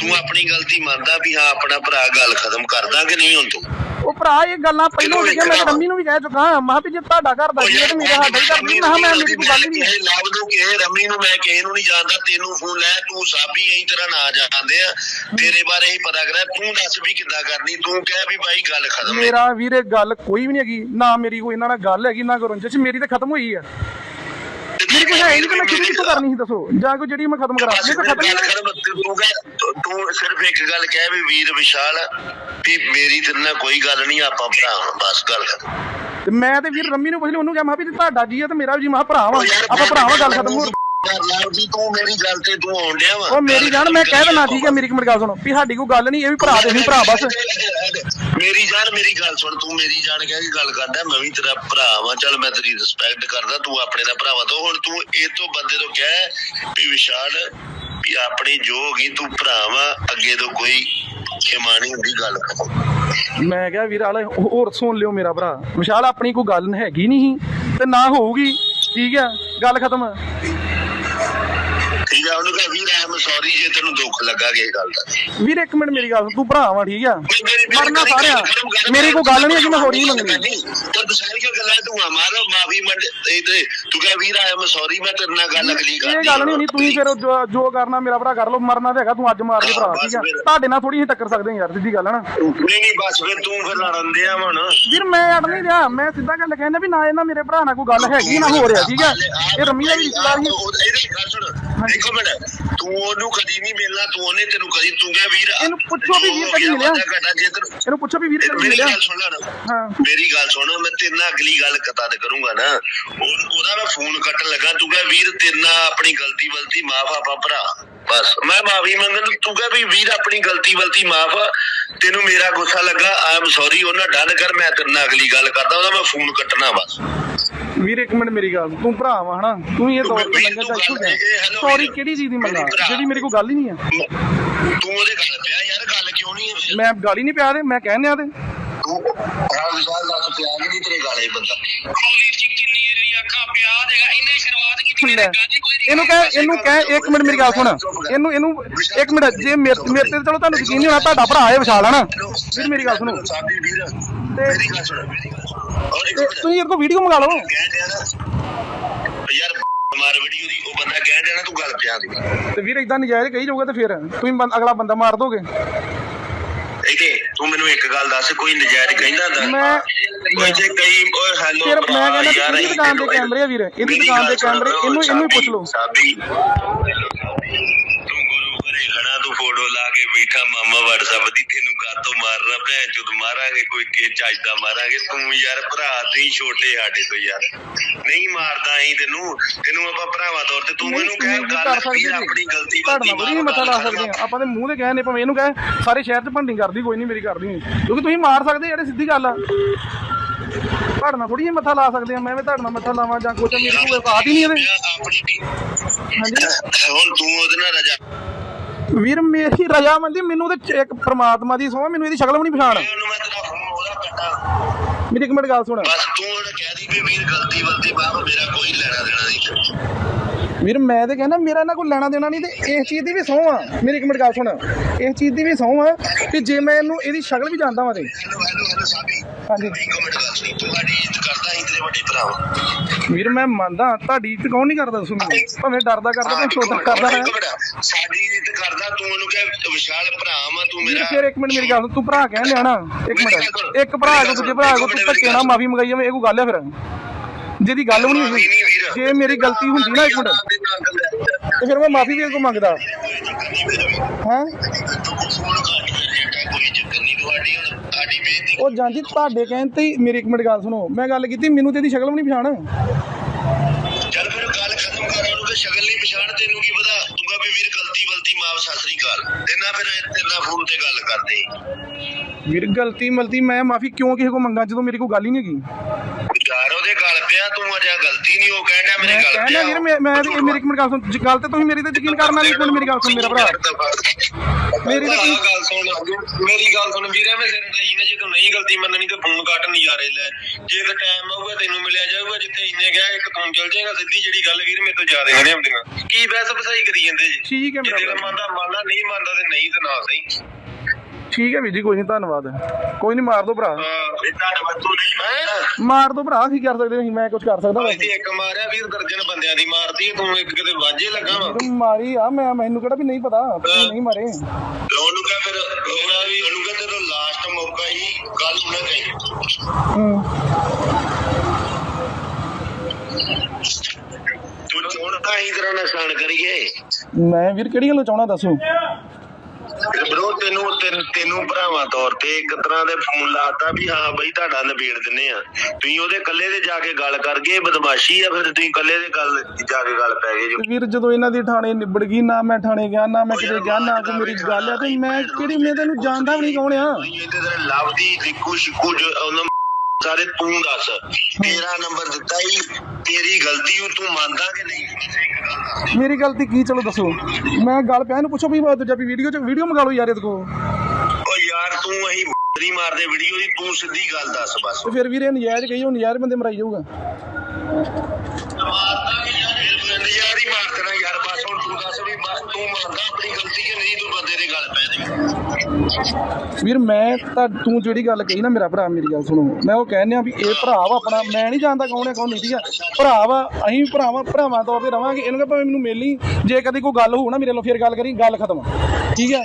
ਤੂੰ ਆਪਣੀ ਗਲਤੀ ਮੰਨਦਾ ਵੀ ਹਾਂ ਆਪਣਾ ਭਰਾ ਗੱਲ ਖਤਮ ਕਰਦਾ ਕਿ ਨਹੀਂ ਹੁਣ ਤੂੰ? ਉਹ ਭਰਾ ਇਹ ਗੱਲਾਂ ਪਹਿਲਾਂ ਹੋਈਆਂ ਮੈਂ ਰੰਮੀ ਨੂੰ ਵੀ ਕਹਿ ਚੁੱਕਾ ਹਾਂ। ਮੈਂ ਵੀ ਜੇ ਤੁਹਾਡਾ ਘਰ ਦਾ ਜੀ ਤੇ ਮੇਰਾ ਸਾਡਾ ਹੀ ਨਹੀਂ ਮੈਂ ਮੈਂ ਮੇਰੀ ਕੋਈ ਗੱਲ ਹੀ ਨਹੀਂ ਇਹ ਲੱਭ ਦੂ ਕਿ ਰਮੀ ਨੂੰ ਮੈਂ ਕਿਸੇ ਨੂੰ ਨਹੀਂ ਜਾਣਦਾ ਤੈਨੂੰ ਫੋਨ ਲੈ ਤੂੰ ਸਾਬੀ ਐਂ ਤਰ੍ਹਾਂ ਨਾ ਜਾਣਦੇ ਆ। ਤੇਰੇ ਬਾਰੇ ਹੀ ਪਤਾ ਕਰਿਆ ਤੂੰ ਦੱਸ ਵੀ ਕਿੱਦਾਂ ਕਰਨੀ ਤੂੰ ਕਹਿ ਵੀ ਬਾਈ ਗੱਲ ਖਤਮ ਮੇਰਾ ਵੀਰੇ ਗੱਲ ਕੋਈ ਵੀ ਨਹੀਂ ਹੈਗੀ। ਨਾ ਮੇਰੀ ਕੋਈ ਇਹਨਾਂ ਨਾਲ ਗੱਲ ਹੈਗੀ ਨਾ ਕੋਈ ਰੰਜਿਸ਼। ਮੇਰੀ ਤਾਂ ਖਤਮ ਹੋਈ ਆ। ਮੇਰੀ ਕੋਈ ਹੈ ਹੀ ਨਹੀਂ ਤੇ ਮੈਂ ਕਿਹਦੀ ਕਿੱਥੋਂ ਕਰਨੀ ਸੀ ਦੱਸੋ? ਜਾਂ ਕੋਈ ਜਿਹੜੀ ਮੈਂ ਖਤਮ ਕਰਾਂ? ਇਹ ਤਾਂ ਖਤਮ ਹੀ ਨਹੀਂ ਤੂੰ ਤੂੰ ਤੂੰ- ਤੂੰ ਸਿਰਫ ਇੱਕ ਗੱਲ ਕਹਿ ਵੀ ਵੀਰ ਵਿਸ਼ਾਲ ਵੀ ਮੇਰੀ ਤੇਰੇ ਨਾਲ ਕੋਈ ਗੱਲ ਨਹੀਂ ਆਪਾਂ ਭਰਾ ਹਾਂ, ਬਸ ਗੱਲ ਤੇ ਮੈਂ ਤੇ ਵੀਰ ਰੰਮੀ ਨੂੰ ਪੁੱਛ ਲਈ ਉਹਨੂੰ ਕਿਹਾ ਮੈਂ ਵੀ ਤੁਹਾਡਾ ਜੀ ਹੈ ਤੇ ਮੇਰਾ ਵੀ ਜੀ ਮੈਂ ਭਰਾ ਵਾਂ। ਆਪਾਂ ਭਰਾ ਵਾਂ ਗੱਲ ਖਤਮ ਹੋਰ ਯਾਰ ਵੀ ਤੂੰ ਮੇਰੀ ਗੱਲ ਤੇ ਤੂੰ ਆਉਣ ਡਿਆ ਵਾ। ਉਹ ਮੇਰੀ ਜਾਨ ਮੈਂ ਕਹਿ ਦੇਣਾ ਠੀਕ ਹੈ ਮੇਰੀ ਇੱਕ ਮਿੰਟ ਗੱਲ ਸੁਣੋ। ਵੀ ਸਾਡੀ ਕੋਈ ਗੱਲ ਨਹੀਂ ਇਹ ਵੀ ਭਰਾ ਦੇ ਨਹੀਂ ਭਰਾ ਬਸ। ਮੇਰੀ ਜਾਨ ਮੇਰੀ ਗੱਲ ਸੁਣ ਤੂੰ ਮੇਰੀ ਜਾਨ ਕਹਿ ਕੇ ਗੱਲ ਕਰਦਾ ਮੈਂ ਵੀ ਤੇਰਾ ਭਰਾ ਵਾਂ। ਚੱਲ ਮੈਂ ਤੇਰੀ ਰਿਸਪੈਕਟ ਕਰਦਾ ਤੂੰ ਆਪਣੇ ਦਾ ਭਰਾਵਾ ਤੋਂ। ਹੁਣ ਤੂੰ ਇਹ ਤੋਂ ਬੰਦੇ ਤੋਂ ਕਹਿ ਵੀ ਵਿਸ਼ਾਲ ਵੀ ਆਪਣੀ ਜੋ ਹੋ ਗਈ ਤੂੰ ਭਰਾ ਵਾਂ ਅੱਗੇ ਤੋਂ ਕੋਈ ਖਿਮਾ ਨਹੀਂ ਹੁੰਦੀ ਗੱਲ ਖਤਮ ਮੈਂ ਕਿਹਾ ਵੀਰ ਵਾਲੇ ਹੋਰ ਸੁਣ ਲਿਓ ਮੇਰਾ ਭਰਾ। ਵਿਸ਼ਾਲ ਆਪਣੀ ਕੋਈ ਗੱਲ ਹੈਗੀ ਨਹੀਂ ਤੇ ਨਾ ਹੋਊਗੀ। ਠੀਕ ਹੈ ਗੱਲ ਖਤਮ। ਜਾ ਉਹਨੂੰ ਕਹ ਵੀਰ ਆਮ ਸੌਰੀ ਜੇ ਤੈਨੂੰ ਦੁੱਖ ਲੱਗਾ ਕਿਸੇ ਗੱਲ ਦਾ ਵੀਰ ਇੱਕ ਮਿੰਟ ਮੇਰੀ ਗੱਲ ਸੁਣ, ਤੂੰ ਭਰਾ ਵਾ ਠੀਕ ਆ ਮੇਰੀ- ਮੇਰੀ ਮਰਨਾ ਸਾਰਿਆਂ ਮੇਰੀ ਕੋਈ ਗੱਲ ਨਹੀਂ ਹੈ ਕਿ ਮੈਂ ਹੋਰੀ ਮੰਗਣੀ ਤੇ ਸਾਰੀਆਂ ਗੱਲਾਂ ਤੂੰ ਮਾਰ ਮਾਫੀ ਮੰਗ ਇਹ ਤੇ ਤੂੰ ਕਹ ਵੀਰ ਆਮ ਸੌਰੀ ਮੈਂ ਤੇਰੇ ਨਾਲ ਗੱਲ ਅਗਲੀ ਇਹ ਗੱਲ ਨਹੀਂ ਹੋਣੀ ਤੁਸੀਂ ਫਿਰ ਜੋ- ਕਰਨਾ ਮੇਰਾ ਭਰਾ ਕਰ ਲਓ ਮਰਨਾ ਤੇ ਹੈਗਾ ਤੂੰ ਅੱਜ ਮਾਰ ਦੇ ਭਰਾ ਠੀਕ ਆ ਤੁਹਾਡੇ ਨਾਲ ਥੋੜੀ ਜਿਹੀ ਟੱਕਰ ਸਕਦੇ ਹਾਂ ਯਾਰ ਸਿੱਧੀ ਗੱਲ ਹੈ ਨਾ ਨਹੀਂ ਨਹੀਂ ਬਸ ਫਿਰ ਤੂੰ ਫਿਰ ਲੜਨ ਦਿਆ ਹੁਣ ਵੀਰ ਮੈਂ ਅੜ ਨਹੀਂ ਰਿਹਾ ਮੈਂ ਸਿੱਧਾ ਗੱਲ ਕਹਿੰਦਾ ਵੀ ਨਾ ਇਹਨਾਂ ਮੇਰੇ ਭਰਾ ਨਾਲ ਕੋਈ ਗੱਲ ਹੈਗੀ ਨਾ ਹੋ ਰਿਹਾ ਠੀਕ ਆ ਇਹ ਰੰਮੀ ਦਾ ਵੀ ਰਿਸ਼ਤੇਦਾਰ ਹੀ ਉਹ- ਇਹਦੀ ਗੱਲ ਸੁਣ ਦੇਖੋ ਮਿੰਟ। ਤੂੰ ਉਹਨੂੰ ਕਦੀ ਨਹੀਂ ਮਿਲਣਾ ਤੂੰ ਉਹਨੇ ਤੈਨੂੰ ਕਦੀ ਤੂੰ ਕਿਹਾ ਵੀਰ ਇਹਨੂੰ ਪੁੱਛੋ ਵੀ ਵੀਰ ਕਦੀ ਮਿਲਿਆ? ਇਹਨੂੰ ਪੁੱਛੋ ਵੀ ਵੀਰ ਕਦੀ ਮੇਰੀ ਮਿਲਿਆ। ਗੱਲ ਸੁਣ ਲੈ ਨਾ। ਹਾਂ। ਮੇਰੀ ਗੱਲ ਸੁਣ ਮੈਂ ਤੇਰੇ ਨਾਲ ਅਗਲੀ ਗੱਲ ਕਤਾ ਤੇ ਕਰੂੰਗਾ ਨਾ। ਉਹ- ਉਹਦਾ ਮੈਂ ਫੋਨ ਕੱਟਣ ਲੱਗਾ। ਤੂੰ ਕਹ ਵੀਰ ਤੇਰੇ ਨਾਲ ਆਪਣੀ ਗਲਤੀ ਵਲਤੀ ਮਾਫ ਆਪਾ ਭਰਾ ਬਸ ਮੈਂ ਮਾਫੀ ਮੰਗਣ ਤੂੰ ਕਹ ਵੀ ਵੀਰ ਆਪਣੀ ਗਲਤੀ ਵਲਤੀ ਮਾਫ ਤੈਨੂੰ ਮੇਰਾ ਗੁੱਸਾ ਲੱਗਾ। ਆਈ ਐਮ ਸੌਰੀ ਉਹਨਾਂ ਡਨ ਕਰ ਮੈਂ ਤੇਰੇ ਨਾਲ ਅਗਲੀ ਗੱਲ ਕਰਦਾ। ਉਹਦਾ ਮੈਂ ਫੋਨ ਕੱਟਣਾ ਬਸ। ਵੀਰ ਇੱਕ ਮਿੰਟ ਮੇਰੀ ਗੱਲ ਤੂੰ ਭਰਾ ਵਾ ਹਨਾ? ਤੂੰ ਇਹ ਤੌਰ ਤੇ ਤੂੰ ਚੱਲ hello ਸੌਰੀ। ਕਿਹੜੀ ਚੀਜ਼ ਦੀ ਮੰਗਾ। ਜਿਹੜੀ ਮੇਰੀ ਕੋਈ ਗੱਲ ਹੀ ਨਹੀਂ ਆ। ਤੂੰ ਉਹਦੇ ਗੱਲ ਪਿਆ ਯਾਰ ਗੱਲ ਕਿਉਂ ਨਹੀਂ ਹੈ? ਮੈਂ ਗੱਲ ਹੀ ਨਹੀਂ ਪਿਆ ਤੇ ਮੈਂ ਕਹਿਣ ਆ ਤੇ। ਤੂੰ ਹਾਂ ਵਿਸ਼ਾਲ ਦੱਸ ਪਿਆ ਕਿ ਨਹੀਂ ਤੇਰੇ ਗਾਲੇ ਬੰਦਾ। ਉਹ ਵੀਰ ਜੀ ਕਿੰਨੀ ਏਰੀ ਆਖਾ ਪਿਆ ਦੇਗਾ ਇਹਨੇ ਸ਼ੁਰੂਆਤ ਕੀਤੀ ਲੈ, ਮੇਰੇ ਗੱਲ ਹੀ ਕੋਈ ਨਹੀਂ ਇਹਨੂੰ ਕਹਿ ਇਹਨੂੰ ਕਹਿ ਇੱਕ ਮਿੰਟ ਮੇਰੀ ਗੱਲ ਸੁਣ। ਇਹਨੂੰ ਇਹਨੂੰ ਇੱਕ ਮਿੰਟ ਜੇ ਮੇਰੇ ਮੇਰੇ ਤੇ ਚਲੋ ਤੁਹਾਨੂੰ ਯਕੀਨ ਨਹੀਂ ਹੋਣਾ ਤੁਹਾਡਾ ਭਰਾ ਹੈ ਵਿਸ਼ਾਲ ਹੈ ਨਾ। ਵੀਰ ਮੇਰੀ ਗੱਲ ਸੁਣੋ। ਸਾਡੀ ਵੀਰ ਤੇ- ਮੇਰੀ ਗੱਲ ਸੁਣ। ਤੇ ਤੁਸੀਂ ਇਹਦੇ ਕੋਲ ਵੀਡੀਓ ਮੰਗਾ ਲਓ। ਕਹਿ ਦਿਆ ਨਾ ਯਾਰ ਮਾਰ ਵੀਡੀਓ ਦੀ ਉਹ ਬੰਦਾ ਕਹਿ ਦੇਣਾ ਤੂੰ ਗੱਲ ਪਿਆ ਦੀ। ਤੇ ਵੀਰ ਇਦਾਂ ਨਜਾਇਜ਼ ਕਹੀ ਜਾਊਗਾ ਤੇ ਫਿਰ ਤੁਸੀਂ ਬੰ- ਅਗਲਾ ਬੰਦਾ ਮਾਰ ਦੋਗੇ। ਇਹਦੇ ਤੂੰ ਮੈਨੂੰ ਇੱਕ ਗੱਲ ਦੱਸ ਕੋਈ ਨਜਾਇਜ਼ ਕਹਿੰਦਾ ਹੁੰਦਾ? ਮੈਂ ਓਏ ਜੇ ਕਈ ਓਏ ਹੈਲੋ ਫਿਰ ਮੈਂ ਕਹਿੰਦਾ ਇਹਦੀ ਦੁਕਾਨ ਦੇ ਕੈਮਰੇ ਆ ਵੀਰ ਇਹਦੀ ਦੁਕਾਨ ਦੇ ਕੈਮਰੇ ਇਹਨੂੰ ਇਹਨੂੰ ਹੀ ਪੁੱਛ ਲਓ। ਸਾਬੀ ਤੂੰ ਗੁਰੂ ਘਰੇ ਖੜਾ ਤੂੰ ਫੋਟੋ ਕੇ ਬੈਠਾ ਮਾਮਾ WhatsApp ਦੀ ਤੈਨੂੰ ਕਾਤੋਂ ਮਾਰਨਾ ਭੈਣ ਚੋਦ? ਮਾਰਾਂਗੇ ਕੋਈ ਕੇ ਚੱਜਦਾ ਮਾਰਾਂਗੇ। ਤੂੰ ਯਾਰ ਭਰਾ ਤੇ ਛੋਟੇ ਸਾਡੇ ਤੋਂ ਯਾਰ। ਨਹੀਂ ਮਾਰਦਾ ਅਸੀਂ ਤੈਨੂੰ। ਤੈਨੂੰ ਆਪਾਂ ਭਰਾਵਾ ਤੌਰ ਤੇ ਤੂੰ ਨਹੀਂ ਮੈਨੂੰ ਕਹਿ ਵੀ ਗੱਲ ਕਰ ਸਕਦੇ ਵੀਰ ਜੀ। ਆਪਣੀ ਗਲਤੀ ਤੁਹਾਡੇ ਨਾਲ ਵੀ ਮੱਥਾ ਲਾ ਸਕਦੇ ਆ। ਆਪਾਂ ਦੇ ਮੂੰਹ ਤੇ ਕਹੇ ਨੇ ਭਾਵੇਂ ਇਹਨੂੰ ਕਹੇ। ਸਾਰੇ ਸ਼ਹਿਰ 'ਚ ਭੰਡਿੰਗ ਕਰਦੀ ਕੋਈ ਨਹੀਂ ਮੇਰੀ ਕਰਦੀ ਨਹੀਂ। ਕਿਉਂਕਿ ਤੁਸੀਂ ਮਾਰ ਸਕਦੇ ਜਿਹੜੇ ਸਿੱਧੀ ਗੱਲ ਆ। ਤੁਹਾਡੇ ਥੋੜੀ ਜਿਹੀ ਮੱਥਾ ਲਾ ਸਕਦੇ ਆ। ਮੈਂ ਵੀ ਤੁਹਾਡੇ ਨਾਲ ਮੱਥਾ ਲਾਵਾਂ ਜਾਂ ਕੁਛ ਮੇਰੇ ਕੋਲ ਔਕਾਤ ਹੀ ਨਹੀਂ ਇਹਦੇ। ਹਾਂਜੀ। ਹੁਣ ਤੂੰ ਉਹਦੇ ਨਾਲ ਰਜਾ ਵੀਰ ਮੇਰੀ ਰਜਾਮੰਦੀ ਮੈਨੂੰ ਤੇ ਇੱਕ ਪ੍ਰਮਾਤਮਾ ਦੀ ਸੋਹ ਮੈਨੂੰ ਇਹਦੀ ਸ਼ਕਲ ਵੀ ਨਹੀਂ ਪਛਾਣ। ਉਹਨੂੰ ਮੈਂ ਤੇਰਾ ਫੋਨ ਉਹਦਾ ਕੱਟਾ ਮੇਰੀ ਇੱਕ ਮਿੰਟ ਗੱਲ ਸੁਣ। ਬਸ ਤੂੰ ਉਹਨੇ ਕਹਿ ਦੀ ਵੀ ਵੀਰ ਗਲਤੀ ਵਲਤੀ ਬਾਪ ਮੇਰਾ ਕੋਈ ਲੈਣਾ ਦੇਣਾ ਨਹੀਂ। ਵੀਰ ਮੈਂ ਤੇ ਕਹਿੰਦਾ ਮੇਰਾ ਇਹਨਾਂ ਕੋਲ ਲੈਣਾ ਦੇਣਾ ਨਹੀਂ ਤੇ ਇਸ ਚੀਜ਼ ਦੀ ਵੀ ਸਹੁੰ ਆ। ਮੇਰੀ ਇੱਕ ਮਿੰਟ ਗੱਲ ਸੁਣ। ਇਸ ਚੀਜ਼ ਦੀ ਵੀ ਸਹੁੰ ਆ ਕਿ ਜੇ ਮੈਂ ਇਹਨੂੰ ਇਹਦੀ ਸ਼ਕਲ ਵੀ ਜਾਣਦਾ ਵਾਂ ਤੇ। ਹਾਂਜੀ। ਇੱਕ ਮਿੰਟ ਗੱਲ ਸੁਣੀ ਤੁਹਾਡੀ ਇੱਜ਼ਤ ਕਰਦਾ ਅਸੀਂ ਤੇਰੇ ਵੱਡੇ ਭਰਾ। ਵੀਰ ਮੈਂ ਮੰਨਦਾ ਤੁਹਾਡੀ ਇੱਜ਼ਤ ਕੌਣ ਨਹੀਂ ਕਰਦਾ ਮੈਨੂੰ? ਭਾਵੇਂ ਡਰਦਾ ਕਰਦਾ ਹਾਂ, ਭਾਵੇਂ ਛੋਟਾ ਕਰਦਾ। ਸਾਡੀ ਕਰਦਾ ਤੂੰ ਉਹਨੂੰ ਕਹਿ ਵਿਸ਼ਾਲ ਭਰਾ ਵਾ ਤੂੰ ਮੇਰਾ ਫਿਰ ਇੱਕ ਮਿੰਟ ਮੇਰੀ ਗੱਲ ਸੁਣ, ਤੂੰ ਭਰਾ ਕਹਿ ਲਿਆ ਨਾ? ਇੱਕ ਮਿੰਟ ਇੱਕ ਭਰਾ ਕੋ ਦੂਜੇ ਭਰਾ ਕੋ ਤੂੰ ਧੱਕੇ ਨਾਲ ਮਾਫੀ ਮੰਗਾਈ ਜਾਵੇਂ ਇਹ ਕੋਈ ਗੱਲ ਹੈ ਫਿਰ? ਜਿਹਦੀ ਗੱਲ ਵੀ ਨਹੀਂ ਹੋਈ ਜੇ ਮੇਰੀ ਗਲਤੀ ਹੁੰਦੀ ਨਾ ਇੱਕ ਮਿੰਟ। ਤੇ ਫਿਰ ਮੈਂ ਮਾਫੀ ਵੀ ਮੰਗਦਾ? ਹਾਂ? ਕੋਈ ਚੱਕਰ ਨਹੀਂ ਤੁਹਾਡੀ ਹੁਣ। ਸਾਡੀ ਬੇਇੱਜ਼ਤੀ ਉਹ ਜਾਂਜੀ ਤੁਹਾਡੇ ਕਹਿਣ ਤੇ ਹੀ ਮੇਰੀ ਇੱਕ ਮਿੰਟ ਗੱਲ ਸੁਣੋ। ਮੈਂ ਗੱਲ ਕੀਤੀ ਮੈਨੂੰ ਤੇ ਇਹਦੀ ਸ਼ਕਲ ਵੀ ਨਹੀਂ ਪਛਾਣ ਚੱਲ ਫਿਰ ਗੱਲ ਖਤਮ ਕਰ ਉਹਨੂੰ ਤੇ ਸ਼ਕਲ ਨਹੀਂ ਪਛਾਣ ਤੈਨੂੰ ਕੀ ਪਤਾ ਤੂੰ ਕਹ ਵੀ ਵੀਰ ਗਲਤੀ ਵਲਤੀ ਮਾਫ ਸਤਿ ਸ੍ਰੀ ਅਕਾਲ ਤੇ ਨਾ ਫਿਰ ਤੇਰੇ ਨਾਲ ਫੋਨ ਤੇ ਗੱਲ ਕਰਦੇ ਵੀਰ ਗਲਤੀ ਮਲਤੀ ਮੈਂ ਮਾਫੀ ਕਿਉਂ ਕਿਸੇ ਕੋ ਮੰਗਾ ਜਦੋਂ ਮੇਰੀ ਕੋਈ ਗੱਲ ਹੀ ਨਹੀਂ ਹੈਗੀ? ਯਾਰ ਉਹਦੇ ਗੱਲ ਪਿਆ ਤੂੰ ਅਜਾ ਗਲਤੀ ਨਹੀਂ ਉਹ ਕਹਿਣਾ ਮੇਰੇ ਗੱਲ ਕਹਿਣਾ ਪਿਆ ਵੀਰ ਮੈਂ ਮੈਂ ਮੇਰੀ ਇੱਕ ਗੱਲ ਸੁਣ ਜ- ਗੱਲ ਤੇ ਤੁਸੀਂ ਮੇਰੀ ਤੇ ਯਕੀਨ ਕਰਨਾ ਨਹੀਂ ਕੋਈ ਮੇਰੀ ਗੱਲ ਸੁਣ ਮੇਰਾ ਭਰਾ। ਮੇਰੀ ਤਾਂ ਗੱਲ ਸੁਣ ਮੇਰੀ ਗੱਲ ਸੁਣ ਵੀਰੇ ਮੈਂ ਸਿਰ ਤੇ ਨਾ ਜੇ ਤੂੰ ਨਹੀਂ ਗਲਤੀ ਮੰਨਣੀ ਤੇ ਫੋਨ ਕੱਟ ਨਜ਼ਾਰੇ ਲੈ। ਜੇ ਤੇ ਟਾਈਮ ਆਊਗਾ ਤੈਨੂੰ ਮਿਲਿਆ ਜਾਊਗਾ ਜਿੱਥੇ ਇੰਨੇ ਗਿਆ ਇੱਕ ਤੂੰ ਚਲ ਜਾਏਗਾ ਸਿੱਧੀ ਜਿਹੜੀ ਗੱਲ ਵੀਰ ਮੇਰੇ ਤੋਂ ਜ਼ਿਆਦਾ ਨਹੀਂ ਹੁੰਦੀਆਂ ਕੀ ਬੈਸ ਬਸਾਈ ਕਰੀ ਜਾਂਦੇ ਜੀ? ਠੀਕ ਹੈ ਜੇ ਮੇਰਾ। ਮੰਨਦਾ ਮੰਨਦਾ ਨਹੀਂ ਮੰਨਦਾ ਤੇ ਨਹੀਂ ਤੇ ਨਾ ਸਹੀ। ਠੀਕ ਹੈ ਵੀਰ ਜੀ ਕੋਈ ਨਹੀਂ ਧੰਨਵਾਦ। ਕੋਈ ਨਹੀਂ ਮਾਰ ਦੋ ਭਰਾ। ਨਹੀਂ ਮਾਰ ਦੋ ਭਰਾ ਕੀ ਕਰ ਸਕਦੇ ਅਸੀਂ ਮੈਂ ਕੁਝ ਕਰ ਸਕਦਾ। ਵੈਸੇ ਤੇ ਇੱਕ ਮਾਰਿਆ ਵੀਰ ਦਰਜਨ ਬੰਦਿਆਂ ਦੀ ਮਾਰਦੀ ਹੈ, ਤੂੰ ਇੱਕ ਕਿਤੇ ਵਾਜੇ ਲੱਗਾ ਵਾ। ਤੂੰ ਮਾਰੀ ਆ ਮੈਂ ਮੈਨੂੰ ਕਿਹੜਾ ਵੀ ਨਹੀਂ ਪਤਾ ਤੁਸੀਂ ਨਹੀਂ ਮਾਰੇ। ਤੇ ਉਹਨੂੰ ਕਹ ਫਿਰ ਉਹਨਾਂ ਵੀ ਉਹਨੂੰ ਕਹ ਤੇਰਾ ਲਾਸਟ ਮੌਕਾ ਹੀ ਕੱਲ ਉਹਨਾਂ ਕਹੀ। ਹੂੰ। ਤੂੰ ਚੋਣਦਾ ਹੀ ਤਰ੍ਹਾਂ ਨੁਕਸਾਨ ਕਰੀਏ। ਮੈਂ ਵੀਰ ਕਿਹੜੀ ਗੱਲੋਂ ਚਾਹਣਾ ਦੱਸੋ? ਬਰੋ ਤੈਨੂੰ ਤੈਨੂੰ- ਤੈਨੂੰ ਭਰਾਵਾਂ ਤੌਰ ਤੇ ਇੱਕ ਤਰ੍ਹਾਂ ਦੇ ਫੋਨ ਲਾਤਾ ਵੀ ਹਾਂ ਬਈ ਤੁਹਾਡਾ ਨਿਬੇੜ ਦਿੰਨੇ ਆ ਤੁਸੀਂ ਉਹਦੇ ਕੱਲੇ ਦੇ ਜਾ ਕੇ ਗੱਲ ਕਰ ਗਏ ਬਦਮਾਸ਼ੀ ਆ ਫਿਰ ਤੁਸੀਂ ਕੱਲੇ ਦੇ ਗੱਲ ਜਾ ਕੇ ਗੱਲ ਪੈ ਗਏ ਜੋ। ਵੀਰ ਜਦੋਂ ਇਹਨਾਂ ਦੀ ਥਾਣੇ ਨਿਬੜ ਗਈ ਨਾ ਮੈਂ ਥਾਣੇ ਗਿਆ ਨਾ ਮੈਂ ਕਿਤੇ ਗਿਆ ਨਾ ਕੋਈ ਮੇਰੀ ਗੱਲ ਆ ਤੇ ਮੈਂ ਕਿਹੜੀ ਮੈਂ ਤੈਨੂੰ ਜਾਣਦਾ ਵੀ ਨਹੀਂ ਕੌਣ ਆ। ਇਹ ਤੇ ਤੇਰੇ ਲਵਦੀ ਰਿਕੂ ਸ਼ਿਕੂ ਜੋ ਉਹਨਾਂ ਸਾਰੇ ਤੂੰ ਦੱਸ ਤੇਰਾ ਨੰਬਰ ਦਿੱਤਾ ਹੀ ਤੇਰੀ ਗਲਤੀ ਉਹ ਤੂੰ ਮੰਨਦਾ ਕਿ ਨਹੀਂ? ਮੇਰੀ ਗਲਤੀ ਕੀ ਚਲੋ ਦੱਸੋ। ਮੈਂ ਗੱਲ ਪਿਆ ਇਹਨੂੰ ਪੁੱਛੋ ਵੀ ਦੂਜਾ ਵੀ ਵੀਡੀਓ ਚ ਵੀਡੀਓ ਮੰਗਾ ਲਓ ਯਾਰ ਇਹਦੇ ਕੋ ਓ ਯਾਰ ਤੂੰ ਅਹੀਂ ਨਹੀਂ ਮਾਰਦੇ ਵੀਡੀਓ ਦੀ ਤੂੰ ਸਿੱਧੀ ਗੱਲ ਦੱਸ ਬਸ। ਫਿਰ ਵੀਰੇ ਨਜਾਇਜ਼ ਕਹੀ ਉਹ ਨਜਾਇਜ਼ ਬੰਦੇ ਮਰਾਈ ਜਾਊਗਾ। ਮਾਰਦਾ ਕਿ ਯਾਰ ਯਾਰ ਹੀ ਮਾਰ ਦੇਣਾ ਯਾਰ ਬਸ ਹੁਣ ਤੂੰ ਦੱਸ ਵੀ ਬਸ ਤੂੰ ਮੰਨਦਾ ਆਪਣੀ ਵੀਰ ਮੈਂ ਤਾਂ ਤੂੰ ਜਿਹੜੀ ਗੱਲ ਕਹੀ ਨਾ ਮੇਰਾ ਭਰਾ ਮੇਰੀ ਗੱਲ ਸੁਣੋ। ਮੈਂ ਉਹ ਕਹਿੰਦੇ ਆ ਵੀ ਇਹ ਭਰਾ ਵਾ ਆਪਣਾ ਮੈਂ ਨਹੀਂ ਜਾਣਦਾ ਕੌਣ ਹੈ ਕੌਣ ਨਹੀਂ ਠੀਕ ਆ? ਭਰਾ ਵਾ ਅਸੀਂ ਭਰਾਵਾਂ ਭਰਾਵਾਂ ਤੌਰ ਤੇ ਰਵਾਂਗੇ। ਇਹਨੂੰ ਕਹ ਭਾਵੇਂ ਮੈਨੂੰ ਮਿਲ ਲਈ। ਜੇ ਕਦੇ ਕੋਈ ਗੱਲ ਹੋਊ ਨਾ ਮੇਰੇ ਨਾਲ ਫਿਰ ਗੱਲ ਕਰੀ ਗੱਲ ਖਤਮ। ਠੀਕ ਐਮ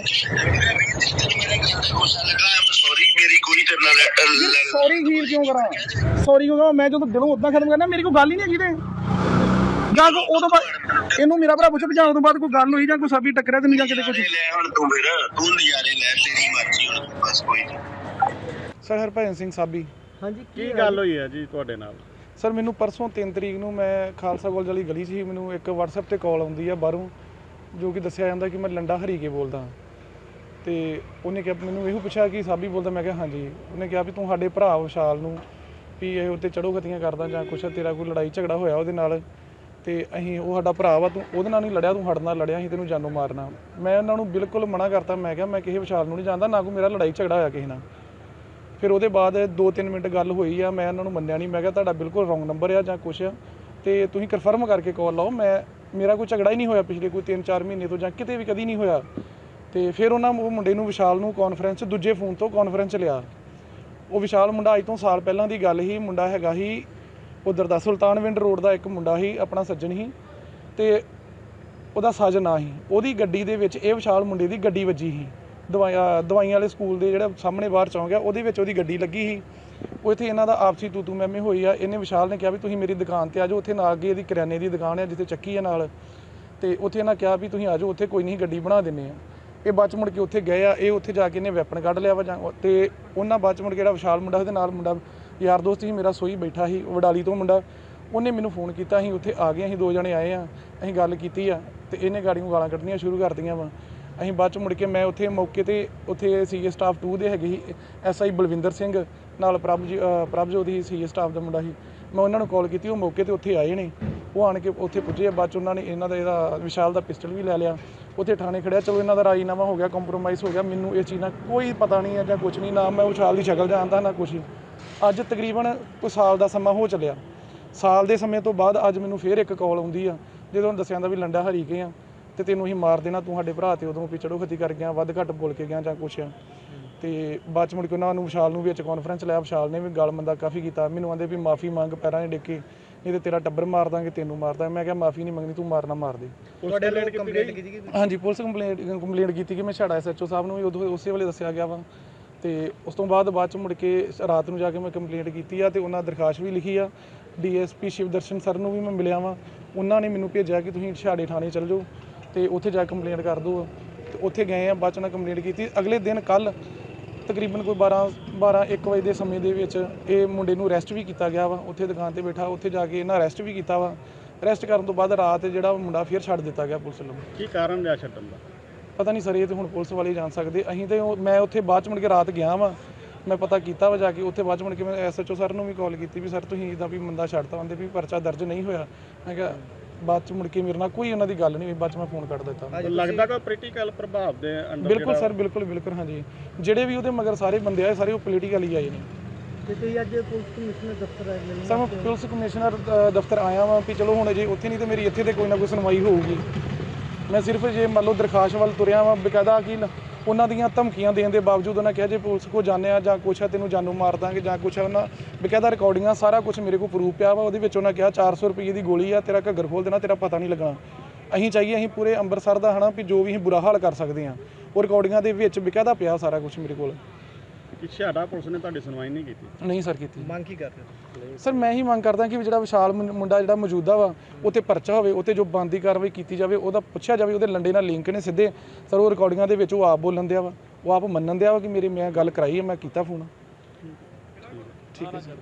ਸੌਰੀ ਫੀਲ ਕਿਉਂ ਕਰਾਂ? ਸੌਰੀ ਕਿਉਂ ਕਰਾਂ? ਮੈਂ ਜਦੋਂ ਦਿਲੋਂ ਉਦਾਂ ਖਤਮ ਕਰਨਾ ਮੇਰੀ ਕੋਈ ਗੱਲ ਹੀ ਨਹੀਂ ਹੈਗੀ ਤੇ। ਜਾਂ ਕੋਈ ਉਦੋਂ ਬਾਅਦ ਇਹਨੂੰ ਮੇਰਾ ਭਰਾ ਪੁੱਛ ਵੀ ਜਾਂ ਉਦੋਂ ਬਾਅਦ ਕੋਈ ਗੱਲ ਹੋਈ ਜਾਂ ਕੋਈ ਸਾਬੀ ਟੱਕਰਿਆ ਤੇ ਨਹੀਂ ਜਾਂ ਕਿਤੇ ਕੁਝ ਲੈ ਹੁਣ ਤੂੰ ਫਿਰ ਤੂੰ ਨਜ਼ਾਰੇ ਲੈ ਤੇਰੀ। ਬਸ ਕੋਈ ਨਹੀਂ ਸਰ ਹਰਭਜਨ ਸਿੰਘ ਸਾਬੀ। ਹਾਂਜੀ ਕੀ ਗੱਲ ਹੋਈ ਹੈ ਜੀ ਤੁਹਾਡੇ ਨਾਲ? ਸਰ ਮੈਨੂੰ ਪਰਸੋਂ 3 ਤਰੀਕ ਨੂੰ ਮੈਂ ਖਾਲਸਾ ਕਾਲਜ ਵਾਲੀ ਗਲੀ 'ਚ ਸੀ ਮੈਨੂੰ ਇੱਕ WhatsApp ਤੇ ਕਾਲ ਆਉਂਦੀ ਆ ਬਾਹਰੋਂ ਜੋ ਕਿ ਦੱਸਿਆ ਜਾਂਦਾ ਕਿ ਮੈਂ ਲੰਡਾ ਹਰੀਕੇ ਬੋਲਦਾ। ਤੇ ਉਹਨੇ ਕਿਹਾ ਮੈਨੂੰ ਇਹੋ ਪੁੱਛਿਆ ਕਿ ਸਾਬੀ ਬੋਲਦਾ ਮੈਂ ਕਿਹਾ ਹਾਂਜੀ। ਉਹਨੇ ਕਿਹਾ ਵੀ ਤੂੰ ਸਾਡੇ ਭਰਾ ਵਿਸ਼ਾਲ ਨੂੰ ਵੀ ਇਹ ਉੱਤੇ ਚੜੋ ਖਤੀਆਂ ਕਰਦਾ ਜਾਂ ਕੁਛ ਤੇਰਾ ਕੋਈ ਲੜਾਈ ਝਗੜਾ ਹੋਇਆ ਉਹਦੇ ਨਾਲ। ਤੇ ਅਸੀਂ ਉਹ ਸਾਡਾ ਭਰਾ ਵਾ, ਤੂੰ ਉਹਦੇ ਨਾਲ ਨਹੀਂ ਲੜਿਆ, ਤੂੰ ਸਾਡੇ ਨਾਲ ਲੜਿਆ, ਅਸੀਂ ਤੈਨੂੰ ਜਾਨੋਂ ਮਾਰਨਾ। ਮੈਂ ਉਹਨਾਂ ਨੂੰ ਬਿਲਕੁਲ ਮਨਾ ਕਰਤਾ, ਮੈਂ ਕਿਹਾ ਮੈਂ ਕਿਸੇ ਵਿਸ਼ਾਲ ਨੂੰ ਨਹੀਂ ਜਾਣਦਾ, ਨਾ ਕੋਈ ਮੇਰਾ ਲੜਾਈ ਝਗੜਾ ਹੋਇਆ ਕਿਸੇ ਨਾਲ। ਫਿਰ ਉਹਦੇ ਬਾਅਦ 2-3 ਮਿੰਟ ਗੱਲ ਹੋਈ ਆ, ਮੈਂ ਉਹਨਾਂ ਨੂੰ ਮੰਨਿਆ ਨਹੀਂ, ਮੈਂ ਕਿਹਾ ਤੁਹਾਡਾ ਬਿਲਕੁਲ ਰੋਂਗ ਨੰਬਰ ਆ ਜਾਂ ਕੁਛ ਆ, ਤੇ ਤੁਸੀਂ ਕਨਫਰਮ ਕਰਕੇ ਕਾਲ ਲਾਓ। ਮੈਂ, ਮੇਰਾ ਕੋਈ ਝਗੜਾ ਹੀ ਨਹੀਂ ਹੋਇਆ ਪਿਛਲੇ ਕੋਈ 3-4 ਮਹੀਨੇ ਤੋਂ ਜਾਂ ਕਿਤੇ ਵੀ ਕਦੀ ਨਹੀਂ ਹੋਇਆ। ਤੇ ਫਿਰ ਉਹਨਾਂ ਉਹ ਮੁੰਡੇ ਨੂੰ ਵਿਸ਼ਾਲ ਨੂੰ ਕਾਨਫਰੰਸ ਦੂਜੇ ਫੋਨ ਤੋਂ ਕਾਨਫਰੰਸ ਲਿਆ। ਉਹ ਵਿਸ਼ਾਲ ਮੁੰਡਾ ਅੱਜ ਤੋਂ ਸਾਲ ਪਹਿਲਾਂ ਦੀ ਗੱਲ ਹੀ ਮੁੰਡਾ ਹੈਗਾ ਹੀ ਉਧਰ ਦਾ ਸੁਲਤਾਨਵਿੰਡ ਰੋਡ ਦਾ ਇੱਕ ਮੁੰਡਾ ਸੀ, ਆਪਣਾ ਸੱਜਣ ਸੀ ਤੇ ਉਹਦਾ ਸਾਜਨ ਨਾ ਸੀ। ਉਹਦੀ ਗੱਡੀ ਦੇ ਵਿੱਚ ਇਹ ਵਿਸ਼ਾਲ ਮੁੰਡੇ ਦੀ ਗੱਡੀ ਵੱਜੀ ਸੀ। ਦਵਾਈਆਂ ਦਵਾਈਆਂ ਵਾਲੇ ਸਕੂਲ ਦੇ ਜਿਹੜਾ ਸਾਹਮਣੇ ਬਾਹਰ ਚੌਂਕ ਆ, ਉਹਦੇ ਵਿੱਚ ਉਹਦੀ ਗੱਡੀ ਲੱਗੀ ਸੀ। ਉਹ ਇੱਥੇ ਇਹਨਾਂ ਦਾ ਆਪਸੀ ਤੂਤੂ ਤੂ ਮੈਮੇ ਹੋਈ ਆ। ਇਹਨੇ ਵਿਸ਼ਾਲ ਨੇ ਕਿਹਾ ਵੀ ਤੁਸੀਂ ਮੇਰੀ ਦੁਕਾਨ ਤੇ ਆ ਜਾਓ, ਉੱਥੇ ਨਾਲ ਅੱਗੇ ਇਹਦੀ ਕਰਿਆਨੇ ਦੀ ਦੁਕਾਨ ਆ, ਜਿੱਥੇ ਚੱਕੀ ਆ ਨਾਲ। ਤੇ ਉੱਥੇ ਇਹਨਾਂ ਕਿਹਾ ਵੀ ਤੁਸੀਂ ਆ ਜਾਓ, ਉੱਥੇ ਕੋਈ ਨਹੀਂ, ਗੱਡੀ ਬਣਾ ਦਿੰਨੇ ਆ। ਇਹ ਬਾਅਦ ਮੁੜ ਕੇ ਉੱਥੇ ਗਏ ਆ, ਇਹ ਉੱਥੇ ਜਾ ਕੇ ਇਹਨੇ ਵੈਪਨ ਕੱਢ ਲਿਆ ਵਾ ਜਾਂ ਤੇ ਉਹਨਾਂ ਬਾਅਦ ਮੁੜ ਕੇ ਜਿਹੜਾ ਵਿਸ਼ਾਲ ਮੁੰਡਾ ਉਹਦੇ ਨਾਲ ਮੁੰਡਾ ਯਾਰ ਦੋਸਤ ਹੀ ਮੇਰਾ ਸੋਈ ਬੈਠਾ ਸੀ ਵਡਾਲੀ ਤੋਂ ਮੁੰਡਾ। ਉਹਨੇ ਮੈਨੂੰ ਫੋਨ ਕੀਤਾ ਅਸੀਂ ਉੱਥੇ ਆ ਗਏ ਅਸੀਂ ਦੋ ਜਣੇ ਆਏ ਆ ਅਸੀਂ ਗੱਲ ਕੀਤੀ ਆ ਤੇ ਇਹਨੇ ਗਾੜੀ ਨੂੰ ਗਾਲਾਂ ਕੱਢਣੀਆਂ ਸ਼ੁਰੂ ਕਰਤੀਆਂ ਵਾ। ਅਸੀਂ ਬਾਅਦ ਚ ਮੁੜ ਕੇ ਮੈਂ ਉੱਥੇ ਮੌਕੇ ਤੇ ਉੱਥੇ ਸੀਏ ਸਟਾਫ 2 ਦੇ ਹੈਗੇ ਸੀ ਐਸਆਈ ਬਲਵਿੰਦਰ ਸਿੰਘ ਨਾਲ ਪ੍ਰਭ ਜੀ ਅ, ਪ੍ਰਭਜੋਤ ਹੀ ਸੀਏ ਸਟਾਫ ਦਾ ਮੁੰਡਾ ਸੀ। ਮੈਂ ਉਹਨਾਂ ਨੂੰ ਕਾਲ ਕੀਤੀ ਉਹ ਮੌਕੇ ਤੇ ਉੱਥੇ ਆਏ ਨੇ। ਉਹ ਆਣ ਕੇ ਉੱਥੇ ਪੁੱਜੇ ਬਾਅਦ ਚ ਉਹਨਾਂ ਨੇ ਇਹਨਾਂ ਦਾ ਇਹਦਾ ਵਿਸ਼ਾਲ ਦਾ ਪਿਸਟਲ ਵੀ ਲੈ ਲਿਆ। ਉੱਥੇ ਥਾਣੇ ਖੜਿਆ ਚਲੋ ਇਹਨਾਂ ਦਾ ਰਾਜੀਨਾਮਾ ਹੋ ਗਿਆ ਕੰਪਰੋਮਾਈਜ਼ ਹੋ ਗਿਆ। ਮੈਨੂੰ ਇਹ ਚੀਜ਼ ਨਾਲ ਕੋਈ ਪਤਾ ਨਹੀਂ ਹੈ ਜਾਂ ਕੁਝ ਨਹੀਂ ਨਾ ਮੈਂ ਵਿਸ਼ਾਲ ਦੀ ਸ਼ਕਲ ਜਾਣਦਾ ਨਾ ਕੁਝ ਅੱਜ ਤਕਰੀਬਨ ਕੋਈ ਸਾਲ ਦਾ ਸਮਾਂ ਹੋ ਚੱਲਿਆ। ਸਾਲ ਦੇ ਸਮੇਂ ਤੋਂ ਬਾਅਦ ਅੱਜ ਮੈਨੂੰ ਫੇਰ ਇੱਕ ਕਾਲ ਆਉਂਦੀ ਆ ਜਦੋਂ ਦੱਸਿਆ ਜਾਂਦਾ ਵੀ ਲੰਡਾ ਹਰੀ ਗਏ ਆ ਤੇ ਤੈਨੂੰ ਅਸੀਂ ਮਾਰ ਦੇਣਾ ਤੂੰ ਸਾਡੇ ਭਰਾ ਤੇ ਉਦੋਂ ਪਿਛੜੋ ਖਤੀ ਕਰ ਗਿਆ ਵੱਧ ਘੱਟ ਬੋਲ ਕੇ ਗਿਆ ਜਾਂ ਕੁਛ ਤੇ ਬਾਅਦ ਚ ਮੁੜ ਕੇ ਉਹਨਾਂ ਨੂੰ ਵਿਸ਼ਾਲ ਨੂੰ ਵਿੱਚ ਕਾਨਫਰੰਸ ਲਿਆ ਵਿਸ਼ਾਲ ਨੇ ਵੀ ਗੱਲ ਮੰਦਾ ਕਾਫੀ ਕੀਤਾ ਮੈਨੂੰ ਆਂਦੇ ਵੀ ਮਾਫੀ ਮੰਗ ਪੈਰਾਂ 'ਚ ਡਿੱਕੇ ਨਹੀਂ ਤੇ ਤੇਰਾ ਟੱਬਰ ਮਾਰ ਦਾਂਗੇ ਤੈਨੂੰ ਮਾਰ ਦਾਂਗੇ। ਮੈਂ ਕਿਹਾ ਮਾਫੀ ਨਹੀਂ ਮੰਗਣੀ ਤੂੰ ਮਾਰਨਾ ਮਾਰ ਦੇ। ਤੁਹਾਡੇ ਲੈਣ ਕੰਪਲੀਟ ਕੀਤੀ ਹਾਂਜੀ ਪੁਲਿਸ ਕੰਪਲੇਂਟ ਕੰਪਲੇਂਟ ਕੀਤੀ ਕਿ ਮੈਂ ਛਾੜਾ ਐਸਐਚਓ ਸਾਹਿਬ ਨੂੰ ਵੀ ਉਦੋਂ ਉਸੇ ਵੇਲੇ ਦੱਸਿਆ ਗਿਆ ਵਾ। ਤੇ ਉਸ ਤੋਂ ਬਾਅਦ ਬਾਅਦ ਚ ਮੁੜ ਕੇ ਰਾਤ ਨੂੰ ਜਾ ਕੇ ਮੈਂ ਕੰਪਲੇਂਟ ਕੀਤੀ ਆ ਤੇ ਉਹਨਾਂ ਦਰਖਾਸਤ ਵੀ ਲਿਖੀ ਆ। ਡੀਐਸਪੀ ਸ਼ਿਵਦਰਸ਼ਨ ਸਰ ਨੂੰ ਵੀ ਮੈਂ ਮਿਲਿਆ ਵਾਂ। ਉਹਨਾਂ ਨੇ ਮੈਨੂੰ ਭੇਜਿਆ ਕਿ ਤੁਸੀਂ ਛਾੜੇ ਥਾਣੇ ਚਲ ਜਾਓ ਤੇ ਉੱਥੇ ਜਾ ਕੇ ਕੰਪਲੇਂਟ ਕਰ ਦਿਓ ਤੇ ਉੱਥੇ ਗਏ ਆ, ਬਾਅਦ ਚ ਉਹਨਾਂ ਕੰਪਲੇਂਟ ਕੀਤੀ। ਅਗਲੇ ਦਿਨ ਕੱਲ ਤਕਰੀਬਨ ਕੋਈ 12 12 1 ਵਜੇ ਦੇ ਸਮੇਂ ਦੇ ਵਿੱਚ ਇਹ ਮੁੰਡੇ ਨੂੰ ਅਰੈਸਟ ਵੀ ਕੀਤਾ ਗਿਆ ਵਾ। ਉੱਥੇ ਦੁਕਾਨ ਤੇ ਬੈਠਾ, ਉੱਥੇ ਜਾ ਕੇ ਇਹਨਾਂ ਅਰੈਸਟ ਵੀ ਕੀਤਾ ਵਾ। ਅਰੈਸਟ ਕਰਨ ਤੋਂ ਬਾਅਦ ਰਾਤ ਜਿਹੜਾ ਮੁੰਡਾ ਫਿਰ ਛੱਡ ਦਿੱਤਾ ਗਿਆ ਪੁਲਿਸ ਵੱਲੋਂ। ਕੀ ਕਾਰਨ ਰਿਹਾ ਛੱਡਣ ਦਾ? ਪਤਾ ਨਹੀਂ ਸਰ ਇਹ ਤੇ ਹੁਣ ਪੁਲਿਸ ਵਾਲੇ ਜਾਣ ਸਕਦੇ। ਅਸੀਂ ਤੇ ਉਹ- ਮੈਂ ਉੱਥੇ ਬਾਅਦ ਚ ਮੁੜ ਕੇ ਰਾਤ ਗਿਆ ਵਾਂ। ਮੈਂ ਪਤਾ ਕੀਤਾ ਵਾ ਜਾ ਕੇ। ਉੱਥੇ ਬਾਅਦ ਚ ਮੁੜ ਕੇ ਮੈਂ ਐਸਐਚਓ ਸਰ ਨੂੰ ਵੀ ਕਾਲ ਕੀਤੀ ਵੀ ਸਰ ਤੁਸੀਂ ਇਦਾਂ ਵੀ ਬੰਦਾ ਛੱਡਤਾ ਹੁੰਦੇ ਵੀ ਪਰਚਾ ਦਰਜ ਨਹੀਂ ਹੋਇਆ। ਮੈਂ ਕਿਹਾ ਬਾਅਦ ਚ ਮੁੜ ਕੇ ਮੇਰੇ ਨਾਲ ਕੋਈ ਉਹਨਾਂ ਦੀ ਗੱਲ ਨਹੀਂ ਹੋਈ ਬਾਅਦ ਚ ਮੈਂ ਫੋਨ ਕੱਟ ਦਿੱਤਾ। ਲੱਗਦਾ ਕੋਈ ਪੋਲੀਟੀਕਲ ਪ੍ਰਭਾਵ ਦੇ ਅੰਦਰ ਬਿਲਕੁਲ ਸਰ ਬਿਲਕੁਲ ਬਿਲਕੁਲ ਹਾਂਜੀ। ਜਿਹੜੇ ਵੀ ਉਹਦੇ ਮਗਰ ਸਾਰੇ ਬੰਦੇ ਆਏ ਸਾਰੇ ਉਹ ਪੋਲੀਟੀਕਲ ਹੀ ਆਏ ਨੇ। ਤੇ ਤੁਸੀਂ ਅੱਜ ਪੁਲਿਸ ਕਮਿਸ਼ਨਰ ਦਫ਼ਤਰ ਆਏ ਮਿਲਣ ਸਰ ਮੈਂ ਪੁਲਿਸ ਕਮਿਸ਼ਨਰ ਅ, ਦਫ਼ਤਰ ਆਇਆ ਵਾਂ ਵੀ ਚਲੋ ਹੁਣ ਜੇ ਉੱਥੇ ਨਹੀਂ ਤੇ ਮੇਰੀ ਇੱਥੇ ਤੇ ਕੋਈ ਨਾ ਕੋਈ ਸੁਣਵਾਈ ਹੋਊਗੀ। ਮੈਂ ਸਿਰਫ ਜੇ ਮੰਨ ਲਓ ਦਰਖਾਸਤ ਵੱਲ ਤੁਰਿਆ ਵਾਂ, ਬਕਾਇਦਾ ਕਿ ਉਹਨਾਂ ਦੀਆਂ ਧਮਕੀਆਂ ਦੇਣ ਦੇ ਬਾਵਜੂਦ ਉਹਨਾਂ ਕਿਹਾ ਜੇ ਪੁਲਿਸ ਕੋ ਜਾਣਿਆ ਜਾਂ ਕੁਛ ਆ, ਤੈਨੂੰ ਜਾਨੂ ਮਾਰ ਦਾਂਗੇ ਜਾਂ ਕੁਛ ਆ, ਉਹਨਾਂ ਬਕਾਇਦਾ ਰਿਕਾਰਡਿੰਗਾਂ ਸਾਰਾ ਕੁਝ ਮੇਰੇ ਕੋਲ ਪ੍ਰੂਫ ਪਿਆ ਵਾ, ਉਹਦੇ ਵਿੱਚ ਉਹਨਾਂ ਕਿਹਾ 400 ਰੁਪਏ ਦੀ ਗੋਲੀ ਆ, ਤੇਰਾ ਘੱਗਰ ਖੋਲ ਦੇਣਾ, ਤੇਰਾ ਪਤਾ ਨਹੀਂ ਲੱਗਣਾ। ਅਸੀਂ ਚਾਹੀਏ, ਅਸੀਂ ਪੂਰੇ ਅੰਮ੍ਰਿਤਸਰ ਦਾ ਹਨਾ ਵੀ ਜੋ ਵੀ ਅਸੀਂ ਬੁਰਾ ਹਾਲ ਕਰ ਸਕਦੇ ਹਾਂ ਉਹ ਰਿਕਾਰਡਿੰਗਾਂ ਦੇ ਵਿੱਚ ਬਕਾਇਦਾ ਪਿਆ ਸਾਰਾ ਕੁਝ ਮੇਰੇ ਕੋਲ। ਕਿ ਛਾੜਾ ਪੁਲਿਸ ਨੇ ਤੁਹਾਡੀ ਸੁਣਵਾਈ ਨਹੀਂ ਕੀਤੀ? ਨਹੀਂ ਸਰ ਕੀਤੀ। ਮੰਗ ਕੀ ਕਰਦੇ ਸਰ ਮੈਂ ਹੀ ਮੰਗ ਕਰਦਾ ਕਿ ਜਿਹੜਾ ਵਿਸ਼ਾਲ ਮੁੰ- ਮੁੰਡਾ ਜਿਹੜਾ ਮੌਜੂਦਾ ਵਾ ਉੱਤੇ ਪਰਚਾ ਹੋਵੇ ਉੱਤੇ ਜੋ ਬੰਦੀ ਕਾਰਵਾਈ ਕੀਤੀ ਜਾਵੇ ਉਹਦਾ ਪੁੱਛਿਆ ਜਾਵੇ ਉਹਦੇ ਲੰਡੇ ਨਾਲ ਲਿੰਕ ਨੇ ਸਿੱਧੇ। ਸਰ ਉਹ ਰਿਕਾਰਡਿੰਗਾਂ ਦੇ ਵਿੱਚ ਉਹ ਆਪ ਬੋਲਣ ਦਿਆ ਵਾ। ਉਹ ਆਪ ਮੰਨਣ ਦਿਆ ਵਾ ਕਿ ਮੇਰੇ ਮੈਂ ਗੱਲ ਕਰਾਈ ਹੈ ਮੈਂ ਕੀਤਾ ਫੋਨ। ਠੀਕ ਹੈ ਸਰ।